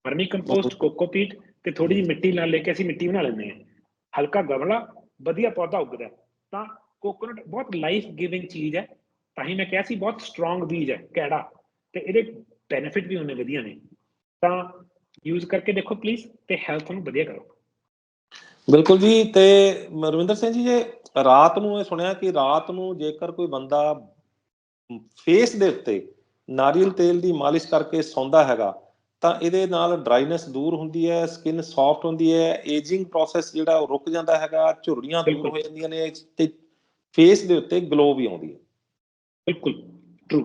ਵਰਮੀ ਕੰਪੋਸਟ ਕੋਕੋਪੀਟ ਤੇ ਥੋੜੀ ਜਿਹੀ ਮਿੱਟੀ ਨਾਲ ਲੈ ਕੇ ਅਸੀਂ ਮਿੱਟੀ ਬਣਾ ਲੈਂਦੇ ਹਾਂ। ਹਲਕਾ ਗਮਲਾ ਵਧੀਆ ਪੌਦਾ ਉੱਗਦਾ। ਤਾਂ ਕੋਕੋਨਟ ਬਹੁਤ ਲਾਈਫ ਗਿਵਿੰਗ ਚੀਜ਼ ਹੈ। ਤਾਂ ਹੀ ਮੈਂ ਕਿਹਾ ਸੀ ਬਹੁਤ ਸਟਰੋਂਗ ਬੀਜ ਹੈ ਕੈੜਾ। ਤੇ ਇਹਦੇ ਬੈਨੀਫਿਟ ਵੀ ਉਹਨੇ ਵਧੀਆ ਨੇ। ਤਾਂ ਯੂਜ਼ ਕਰਕੇ ਦੇਖੋ ਪਲੀਜ਼ ਤੇ ਹੈਲਥ ਨੂੰ ਵਧੀਆ ਕਰੋ। ਬਿਲਕੁਲ ਜੀ ਤੇ ਰਵਿੰਦਰ ਸਿੰਘ ਜੀ ਜੇ ਰਾਤ ਨੂੰ ਇਹ ਸੁਣਿਆ ਕਿ ਰਾਤ ਨੂੰ ਜੇਕਰ ਕੋਈ ਬੰਦਾ ਫੇਸ ਦੇ ਉੱਤੇ ਨਾਰੀਅਲ ਤੇਲ ਦੀ ਮਾਲਿਸ਼ ਕਰਕੇ ਸੌਂਦਾ ਹੈਗਾ ਤਾਂ ਇਹਦੇ ਨਾਲ ਡਰਾਈਨੈਸ ਦੂਰ ਹੁੰਦੀ ਹੈ ਸਕਿਨ ਸੌਫਟ ਹੁੰਦੀ ਹੈ ਏਜਿੰਗ ਪ੍ਰੋਸੈਸ ਜਿਹੜਾ ਉਹ ਰੁਕ ਜਾਂਦਾ ਹੈਗਾ ਝੁਰੜੀਆਂ ਦੂਰ। ਹੋ ਜਾਂਦੀਆਂ ਨੇ ਤੇ ਫੇਸ ਦੇ ਉੱਤੇ ਗਲੋ ਵੀ ਆਉਂਦੀ ਹੈ। ਬਿਲਕੁਲ ਟਰੂ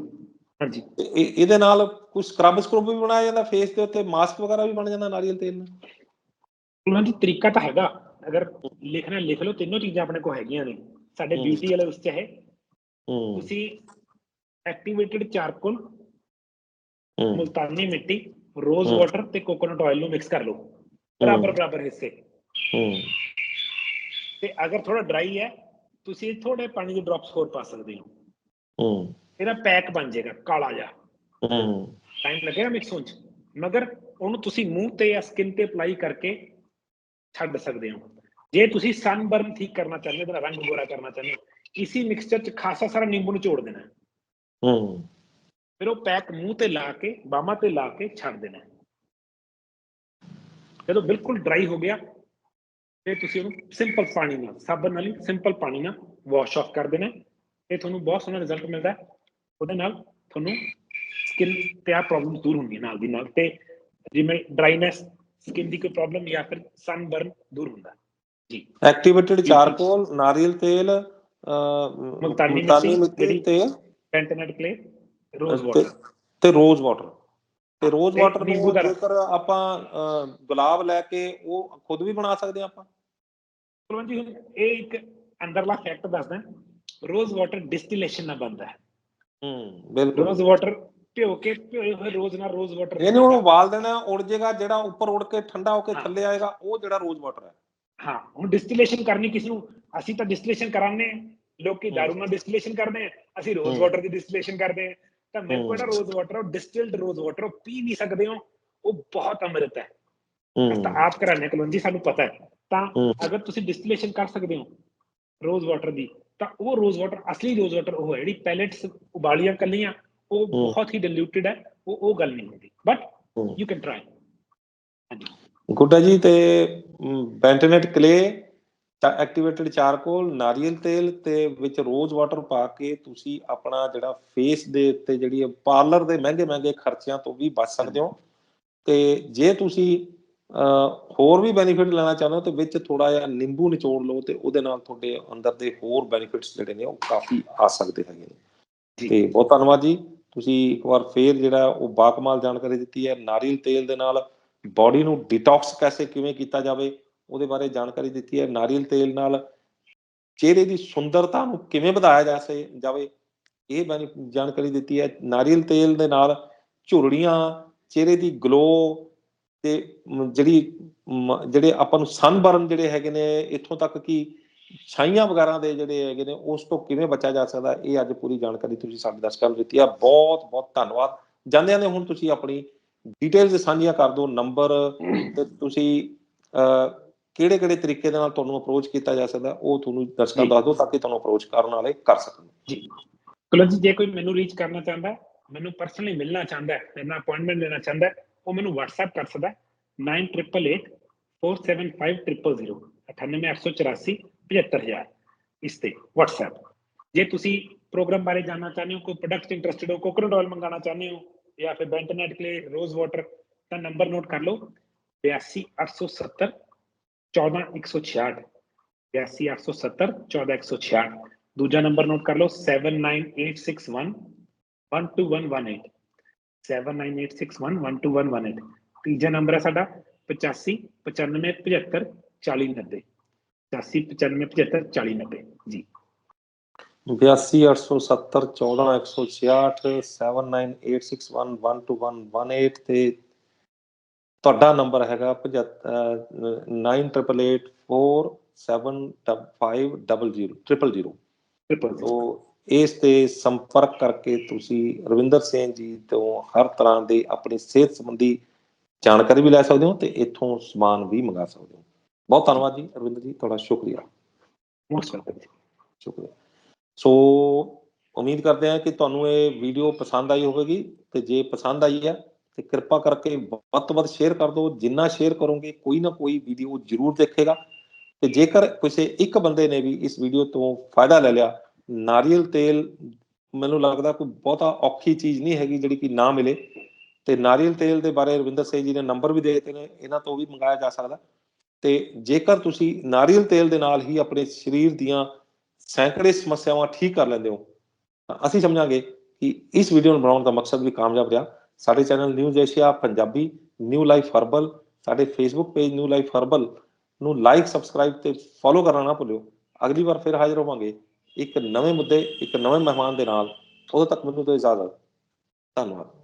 ਹਾਂਜੀ। ਇਹਦੇ ਨਾਲ ਕੁਝ ਸਕਰਬ ਸਕਰਬ ਵੀ ਬਣਾਇਆ ਜਾਂਦਾ ਫੇਸ ਦੇ ਉੱਤੇ ਮਾਸਕ ਵਗੈਰਾ ਵੀ ਬਣ ਜਾਂਦਾ ਨਾਰੀਅਲ ਤੇਲ ਨਾਲ? ਉਹਨਾਂ ਦੀ ਤਰੀਕਾ ਤਾਂ ਹੈਗਾ ਅਗਰ ਲਿਖਣਾ ਲਿਖ ਲਓ ਤਿੰਨੋਂ ਚੀਜ਼ਾਂ ਆਪਣੇ ਕੋਲ ਹੈਗੀਆਂ ਨੇ ਸਾਡੇ। ਬਿਊਟੀ ਵਾਲੇ ਉਸ ਚ ਹੂੰ। ਤੁਸੀਂ activated charcoal Multani mitti rose. Water ਤੇ ਕੋਕੋਨਟ ਆਇਲ ਨੂੰ ਮਿਕਸ ਕਰ ਲਓ। ਬਰਾਬਰ ਬਰਾਬਰ ਹਿੱਸੇ। ਤੇ ਅਗਰ ਥੋੜਾ ਡਰਾਈ ਹੈ ਤੁਸੀਂ ਥੋੜੇ ਪਾਣੀ ਦੇ ਡ੍ਰੌਪਸ ਹੋਰ ਪਾ ਸਕਦੇ ਹੋ। ਹੂੰ। ਇਹਦਾ ਪੈਕ ਬਣ ਜਾਏਗਾ ਕਾਲਾ ਜਿਹਾ। ਹੂੰ। ਟਾਈਮ ਲੱਗੇਗਾ ਮਿਕਸ ਹੋਣ ਚ। ਮਗਰ ਉਹਨੂੰ ਤੁਸੀਂ ਮੂੰਹ ਤੇ ਜਾਂ ਸਕਿਨ ਤੇ ਅਪਲਾਈ ਕਰਕੇ ਛੱਡ ਸਕਦੇ ਹੋ। ਜੇ ਤੁਸੀਂ ਸਨਬਰਨ ਠੀਕ ਕਰਨਾ ਚਾਹੁੰਦੇ ਹੋ ਤਾਂ ਰੰਗ ਗੋਰਾ ਕਰਨਾ ਚਾਹੁੰਦੇ ਹੋ ਇਸੀ ਮਿਕਸਚਰ ਚ ਖਾਸਾ ਸਾਰਾ ਨਿੰਬੂ ਨਿਚੋੜ ਦੇਣਾ। ਹੈ। ਹੂੰ। ਫਿਰ ਉਹ ਪੈਕ ਮੂੰਹ ਤੇ ਲਾ ਕੇ ਬਾਹਾਂ ਤੇ ਲਾ ਕੇ ਛੱਡ ਦੇਣਾ। ਜਦੋਂ ਬਿਲਕੁਲ ਡਰਾਈ ਹੋ ਗਿਆ ਫਿਰ ਤੁਸੀਂ ਉਹਨੂੰ ਸਿੰਪਲ ਪਾਣੀ ਨਾਲ ਸਾਬਣ ਨਾਲ ਹੀ ਸਿੰਪਲ ਪਾਣੀ ਨਾਲ ਵਾਸ਼ ਆਫ ਕਰ ਦੇਣਾ। ਤੇ ਤੁਹਾਨੂੰ ਬਹੁਤ ਸੋਹਣਾ ਰਿਜ਼ਲਟ ਮਿਲਦਾ ਉਹਦੇ ਨਾਲ ਤੁਹਾਨੂੰ ਸਕਿਨ ਤੇ ਆ ਪ੍ਰੋਬਲਮ ਦੂਰ ਹੁੰਦੀਆਂ ਨਾਲ ਦੀ ਨਾਲ। ਤੇ ਜਿਵੇਂ ਡਰਾਈਨੈਸ ਸਕਿਨ ਦੀ ਕੋਈ ਪ੍ਰੋਬਲਮ ਜਾਂ ਫਿਰ ਸਨਬਰਨ ਦੂਰ ਹੁੰਦਾ। ਜੀ। ਐਕਟੀਵੇਟਿਡ ਚਾਰਕੋਲ ਨਾਰੀਅਲ ਤੇਲ ਮੁਲਤਾਨੀ ਮਿੱਟੀ, ਮਿੱਟੀ ਜਿਹੜੀ- ਤੇ ਪੈਂਟਨਟ ਕਲੇ ਰੋਜ਼ ਵਾਟਰ ਤੇ ਰੋਜ਼ ਵਾਟਰ ਤੇ ਰੋਜ਼ ਵਾਟਰ ਨੂੰ। ਜੇਕਰ ਆਪਾਂ ਗੁਲਾਬ ਲੈ ਕੇ ਉਹ ਖੁਦ ਵੀ ਬਣਾ ਸਕਦੇ ਆਪਾਂ? ਕੁਲਵੰਤ ਜੀ ਇਹ ਇੱਕ ਅੰਦਰਲਾ ਫੈਕਟ ਦੱਸਦਾ। ਰੋਜ਼ ਵਾਟਰ ਡਿਸਟਿਲੇਸ਼ਨ ਨਾਲ ਬਣਦਾ ਹੈ। ਹੂੰ ਬਿਲਕੁਲ। ਰੋਜ਼ ਵਾਟਰ ਭਿਓ ਕੇ ਭਿਓਏ ਹੋਏ ਰੋਜ਼ ਨਾਲ ਰੋਜ਼ ਵਾਟਰ ਇਹਨੂੰ ਹੁਣ ਉਬਾਲ ਦੇਣਾ ਉੜ ਜਾਏਗਾ ਜਿਹੜਾ ਉੱਪਰ ਉੜ ਕੇ ਠੰਡਾ ਹੋ ਕੇ। ਥੱਲੇ ਆਏਗਾ ਉਹ ਜਿਹੜਾ ਰੋਜ਼ ਵਾਟਰ ਹੈ। ਹਾਂ ਹੁਣ ਡਿਸਟਿਲੇਸ਼ਨ ਕਰਨੀ ਕਿਸ ਨੂੰ? ਅਸੀਂ ਤਾਂ ਡਿਸਟਿਲੇਸ਼ਨ ਹਾਂ। ਲੋਕੀ। ਦਾਰੂ ਨਾਲ ਡਿਸਟਿਲੇਸ਼ਨ ਕਰਦੇ ਆ ਅਸੀਂ ਰੋਜ਼। ਵਾਟਰ ਦੀ ਡਿਸਟਿਲੇਸ਼ਨ ਕਰਦੇ ਆ ਤਾਂ ਮੇਰੇ ਕੋਲ ਹਮ। ਜਿਹੜਾ ਰੋਜ਼ ਵਾਟਰ ਉਹ ਡਿਸਟਿਲਡ ਰੋਜ਼ ਵਾਟਰ ਉਹ ਪੀ ਨਹੀਂ ਸਕਦੇ ਹੋ ਉਹ ਬਹੁਤ ਅੰਮ੍ਰਿਤ ਹੈ ਤਾਂ ਆਪ ਕਰਾਣੇ ਕਲਵੰਤ ਜੀ ਸਾਨੂੰ ਪਤਾ ਹੈ ਤਾਂ। ਅਗਰ ਤੁਸੀਂ ਡਿਸਟਿਲੇਸ਼ਨ ਕਰ ਸਕਦੇ ਹੋ ਰੋਜ਼ ਵਾਟਰ ਦੀ ਤਾਂ ਉਹ ਰੋਜ਼ ਵਾਟਰ ਅਸਲੀ ਰੋਜ਼ ਵਾਟਰ ਉਹ ਹੈ ਜਿਹੜੀ ਪੈਲੇਟਸ ਉਬਾਲੀਆਂ ਕੱਲੀਆਂ ਉਹ। ਬਹੁਤ ਹੀ ਡਿਲੂਟਡ ਹੈ ਉਹ ਉਹ ਗੱਲ ਨਹੀਂ ਹੁੰਦੀ ਬਟ। ਯੂ ਕੈਨ ਟਰਾਈ ਗੁੱਡਾ ਜੀ ਤੇ ਬੈਂਟਨੇਟ ਕਲੇ ਤਾਂ ਐਕਟੀਵੇਟਿਡ ਚਾਰਕੋਲ ਨਾਰੀਅਲ ਤੇਲ ਤੇ ਵਿੱਚ ਰੋਜ਼ ਵਾਟਰ ਪਾ ਕੇ ਤੁਸੀਂ ਆਪਣਾ ਜਿਹੜਾ ਫੇਸ ਦੇ ਉੱਤੇ ਜਿਹੜੀ ਪਾਰਲਰ ਦੇ ਮਹਿੰਗੇ ਮਹਿੰਗੇ ਖਰਚਿਆਂ ਤੋਂ ਵੀ ਬਚ ਸਕਦੇ ਹੋ। ਤੇ ਜੇ ਤੁਸੀਂ ਹੋਰ ਵੀ ਬੈਨੀਫਿਟ ਲੈਣਾ ਚਾਹੁੰਦੇ ਹੋ ਤੇ ਵਿੱਚ ਥੋੜਾ ਜਿਹਾ ਨਿੰਬੂ ਨਿਚੋੜ ਲਓ ਤੇ ਉਹਦੇ ਨਾਲ ਤੁਹਾਡੇ ਅੰਦਰ ਦੇ ਹੋਰ ਬੈਨੀਫਿਟਸ ਜਿਹੜੇ ਨੇ ਉਹ ਕਾਫੀ ਆ ਸਕਦੇ ਹੈਗੇ ਨੇ। ਤੇ ਬਹੁਤ ਧੰਨਵਾਦ ਜੀ। ਤੁਸੀਂ ਇੱਕ ਵਾਰ ਫੇਰ ਜਿਹੜਾ ਉਹ ਬਾਕਮਾਲ ਜਾਣਕਾਰੀ ਦਿੱਤੀ ਹੈ। ਨਾਰੀਅਲ ਤੇਲ ਦੇ ਨਾਲ ਬਾਡੀ ਨੂੰ ਡਿਟੌਕਸ ਕੈਸੇ ਕਿਵੇਂ ਕੀਤਾ ਜਾਵੇ ਉਹਦੇ ਬਾਰੇ ਜਾਣਕਾਰੀ ਦਿੱਤੀ ਹੈ। ਨਾਰੀਅਲ ਤੇਲ ਨਾਲ ਚਿਹਰੇ ਦੀ ਸੁੰਦਰਤਾ ਨੂੰ ਕਿਵੇਂ ਵਧਾਇਆ ਜਾ ਸੇ ਜਾਵੇ, ਇਹ ਜਾਣਕਾਰੀ ਦਿੱਤੀ ਹੈ। ਨਾਰੀਅਲ ਤੇਲ ਦੇ ਨਾਲ ਝੁਰੜੀਆਂ, ਚਿਹਰੇ ਦੀ ਗਲੋ ਤੇ ਜਿਹੜੀ ਜਿਹੜੇ ਆਪਾਂ ਨੂੰ ਸਨਬਰਨ ਜਿਹੜੇ ਹੈਗੇ ਨੇ, ਇੱਥੋਂ ਤੱਕ ਕਿ ਛਾਈਆਂ ਵਗੈਰਾ ਦੇ ਜਿਹੜੇ ਹੈਗੇ ਨੇ, ਉਸ ਤੋਂ ਕਿਵੇਂ ਬਚਿਆ ਜਾ ਸਕਦਾ, ਇਹ ਅੱਜ ਪੂਰੀ ਜਾਣਕਾਰੀ ਤੁਸੀਂ ਸਾਡੇ ਦਰਸ਼ਕਾਂ ਨੂੰ ਦਿੱਤੀ ਹੈ। ਬਹੁਤ ਬਹੁਤ ਧੰਨਵਾਦ। ਜਾਂਦਿਆਂ ਨੇ ਹੁਣ ਤੁਸੀਂ ਆਪਣੀ ਡਿਟੇਲਸ ਸਾਂਝੀਆਂ ਕਰ ਦਿਓ। ਨੰਬਰ ਤੇ ਤੁਸੀਂ ਕਿਹੜੇ ਕਿਹੜੇ ਤਰੀਕੇ ਦੇ ਨਾਲ ਤੁਹਾਨੂੰ ਅਪਰੋਚ ਕੀਤਾ ਜਾ ਸਕਦਾ ਉਹ ਤੁਹਾਨੂੰ ਦਰਸ਼ਕਾਂ। ਦੱਸ ਦਿਓ ਤਾਂ ਕਿ ਤੁਹਾਨੂੰ ਅਪਰੋਚ ਕਰਨ ਵਾਲੇ ਕਰ ਸਕਣ। ਜੀ। ਕੁਲਵੰਤ ਜੀ ਜੇ ਕੋਈ ਮੈਨੂੰ ਰੀਚ ਕਰਨਾ ਚਾਹੁੰਦਾ ਮੈਨੂੰ ਪਰਸਨਲੀ ਮਿਲਣਾ ਚਾਹੁੰਦਾ ਹੈ ਮੇਰੇ ਨਾਲ ਅਪਾਇੰਟਮੈਂਟ ਲੈਣਾ ਚਾਹੁੰਦਾ ਹੈ, ਉਹ ਮੈਨੂੰ WhatsApp ਕਰ ਸਕਦਾ ਹੈ 9888 475000 98884 75000 ਇਸ ਤੇ WhatsApp ਜੇ ਤੁਸੀਂ ਪ੍ਰੋਗਰਾਮ ਬਾਰੇ ਜਾਣਨਾ ਚਾਹੁੰਦੇ ਹੋ ਕੋਈ ਪ੍ਰੋਡਕਟ ਇੰਟਰਸਟਿਡ ਹੋ ਕੋਕੋਨਟ ਆਇਲ ਮੰਗਾਉਣਾ ਚਾਹੁੰਦੇ ਹੋ ਜਾਂ ਫਿਰ ਬੈਂਟਨੇਟ ਕਲੇ ਰੋਜ਼ ਵਾਟਰ ਤਾਂ ਨੰਬਰ ਨੋਟ ਕਰ ਲਓ 82870 चौदह एक सौ छियाठ बयासी आठ सौ सत्तर, चौदह एक सौ छियाठ दूजा नंबर नोट कर लो, seven nine eight six one one two one one eight. Seven nine eight six one one two one one eight. तीजा नंबर है साढ़ा पचासी, पचानवे, पचहत्तर चाली नब्बे। पचासी, पचानवे, पचहत्तर चाली नब्बे। जी। बयासी, आठ सौ सत्तर, चौदह एक सौ छियाठ seven nine eight six one one two one one eight ਤੁਹਾਡਾ ਨੰਬਰ ਹੈਗਾ 9884750000 ਟ੍ਰਿਪਲ ਤੋ ਇਸ ਤੇ ਸੰਪਰਕ ਕਰਕੇ ਤੁਸੀਂ ਰਵਿੰਦਰ ਸਿੰਘ ਜੀ ਤੋਂ ਹਰ ਤਰ੍ਹਾਂ ਦੇ ਆਪਣੀ ਸਿਹਤ ਸੰਬੰਧੀ ਜਾਣਕਾਰੀ ਵੀ ਲੈ ਸਕਦੇ ਹੋ ਤੇ ਇੱਥੋਂ ਸਮਾਨ ਵੀ ਮੰਗਾ ਸਕਦੇ ਹੋ। ਬਹੁਤ ਧੰਨਵਾਦ ਜੀ ਰਵਿੰਦਰ ਜੀ ਤੁਹਾਡਾ ਸ਼ੁਕਰੀਆ। ਸ਼ੁਕਰੀਆ। ਸੋ ਉਮੀਦ ਕਰਦੇ ਹਾਂ ਕਿ ਤੁਹਾਨੂੰ ਇਹ ਵੀਡੀਓ ਪਸੰਦ ਆਈ ਹੋਵੇਗੀ ਤੇ ਜੇ ਪਸੰਦ ਆਈ ਹੈ ਤੇ ਕਿਰਪਾ ਕਰਕੇ ਵੱਧ ਤੋਂ ਵੱਧ ਸ਼ੇਅਰ ਕਰ ਦਿਓ। ਜਿੰਨਾ ਸ਼ੇਅਰ ਕਰੋਗੇ, ਕੋਈ ਨਾ ਕੋਈ ਵੀਡੀਓ ਜ਼ਰੂਰ ਦੇਖੇਗਾ। ਤੇ ਜੇਕਰ ਕਿਸੇ ਇੱਕ ਬੰਦੇ ਨੇ ਵੀ ਇਸ ਵੀਡੀਓ ਤੋਂ ਫਾਇਦਾ ਲੈ ਲਿਆ, ਨਾਰੀਅਲ ਤੇਲ ਮੈਨੂੰ ਲੱਗਦਾ ਕੋਈ ਬਹੁਤਾ ਔਖੀ ਚੀਜ਼ ਨਹੀਂ ਹੈਗੀ ਜਿਹੜੀ ਕਿ ਨਾ ਮਿਲੇ। ਤੇ ਨਾਰੀਅਲ ਤੇਲ ਦੇ ਬਾਰੇ ਰਵਿੰਦਰ ਸਿੰਘ ਜੀ ਨੇ ਨੰਬਰ ਵੀ ਦੇ ਦਿੱਤੇ ਨੇ, ਇਹਨਾਂ ਤੋਂ ਵੀ ਮੰਗਾਇਆ ਜਾ ਸਕਦਾ। ਤੇ ਜੇਕਰ ਤੁਸੀਂ ਨਾਰੀਅਲ ਤੇਲ ਦੇ ਨਾਲ ਹੀ ਆਪਣੇ ਸਰੀਰ ਦੀਆਂ ਸੈਂਕੜੇ ਸਮੱਸਿਆਵਾਂ ਠੀਕ ਕਰ ਲੈਂਦੇ ਹੋ, ਤਾਂ ਅਸੀਂ ਸਮਝਾਂਗੇ ਕਿ ਇਸ ਵੀਡੀਓ ਨੂੰ ਬਣਾਉਣ ਦਾ ਮਕਸਦ ਵੀ ਕਾਮਯਾਬ ਰਿਹਾ। ਸਾਡੇ channel news Asia Punjabi, new life herbal, ਸਾਡੇ Facebook page new life herbal ਨੂੰ ਲਾਈਕ ਸਬਸਕ੍ਰਾਈਬ ਤੇ ਫੋਲੋ ਕਰਨਾ ਨਾ ਭੁੱਲਿਓ। ਅਗਲੀ ਵਾਰ ਫਿਰ ਹਾਜ਼ਰ ਹੋਵਾਂਗੇ ਇੱਕ ਨਵੇਂ ਮੁੱਦੇ, ਇੱਕ ਨਵੇਂ ਮਹਿਮਾਨ ਦੇ ਨਾਲ। ਉਦੋਂ ਤੱਕ ਮੈਨੂੰ ਦਿਓ ਇਜਾਜ਼ਤ। ਧੰਨਵਾਦ।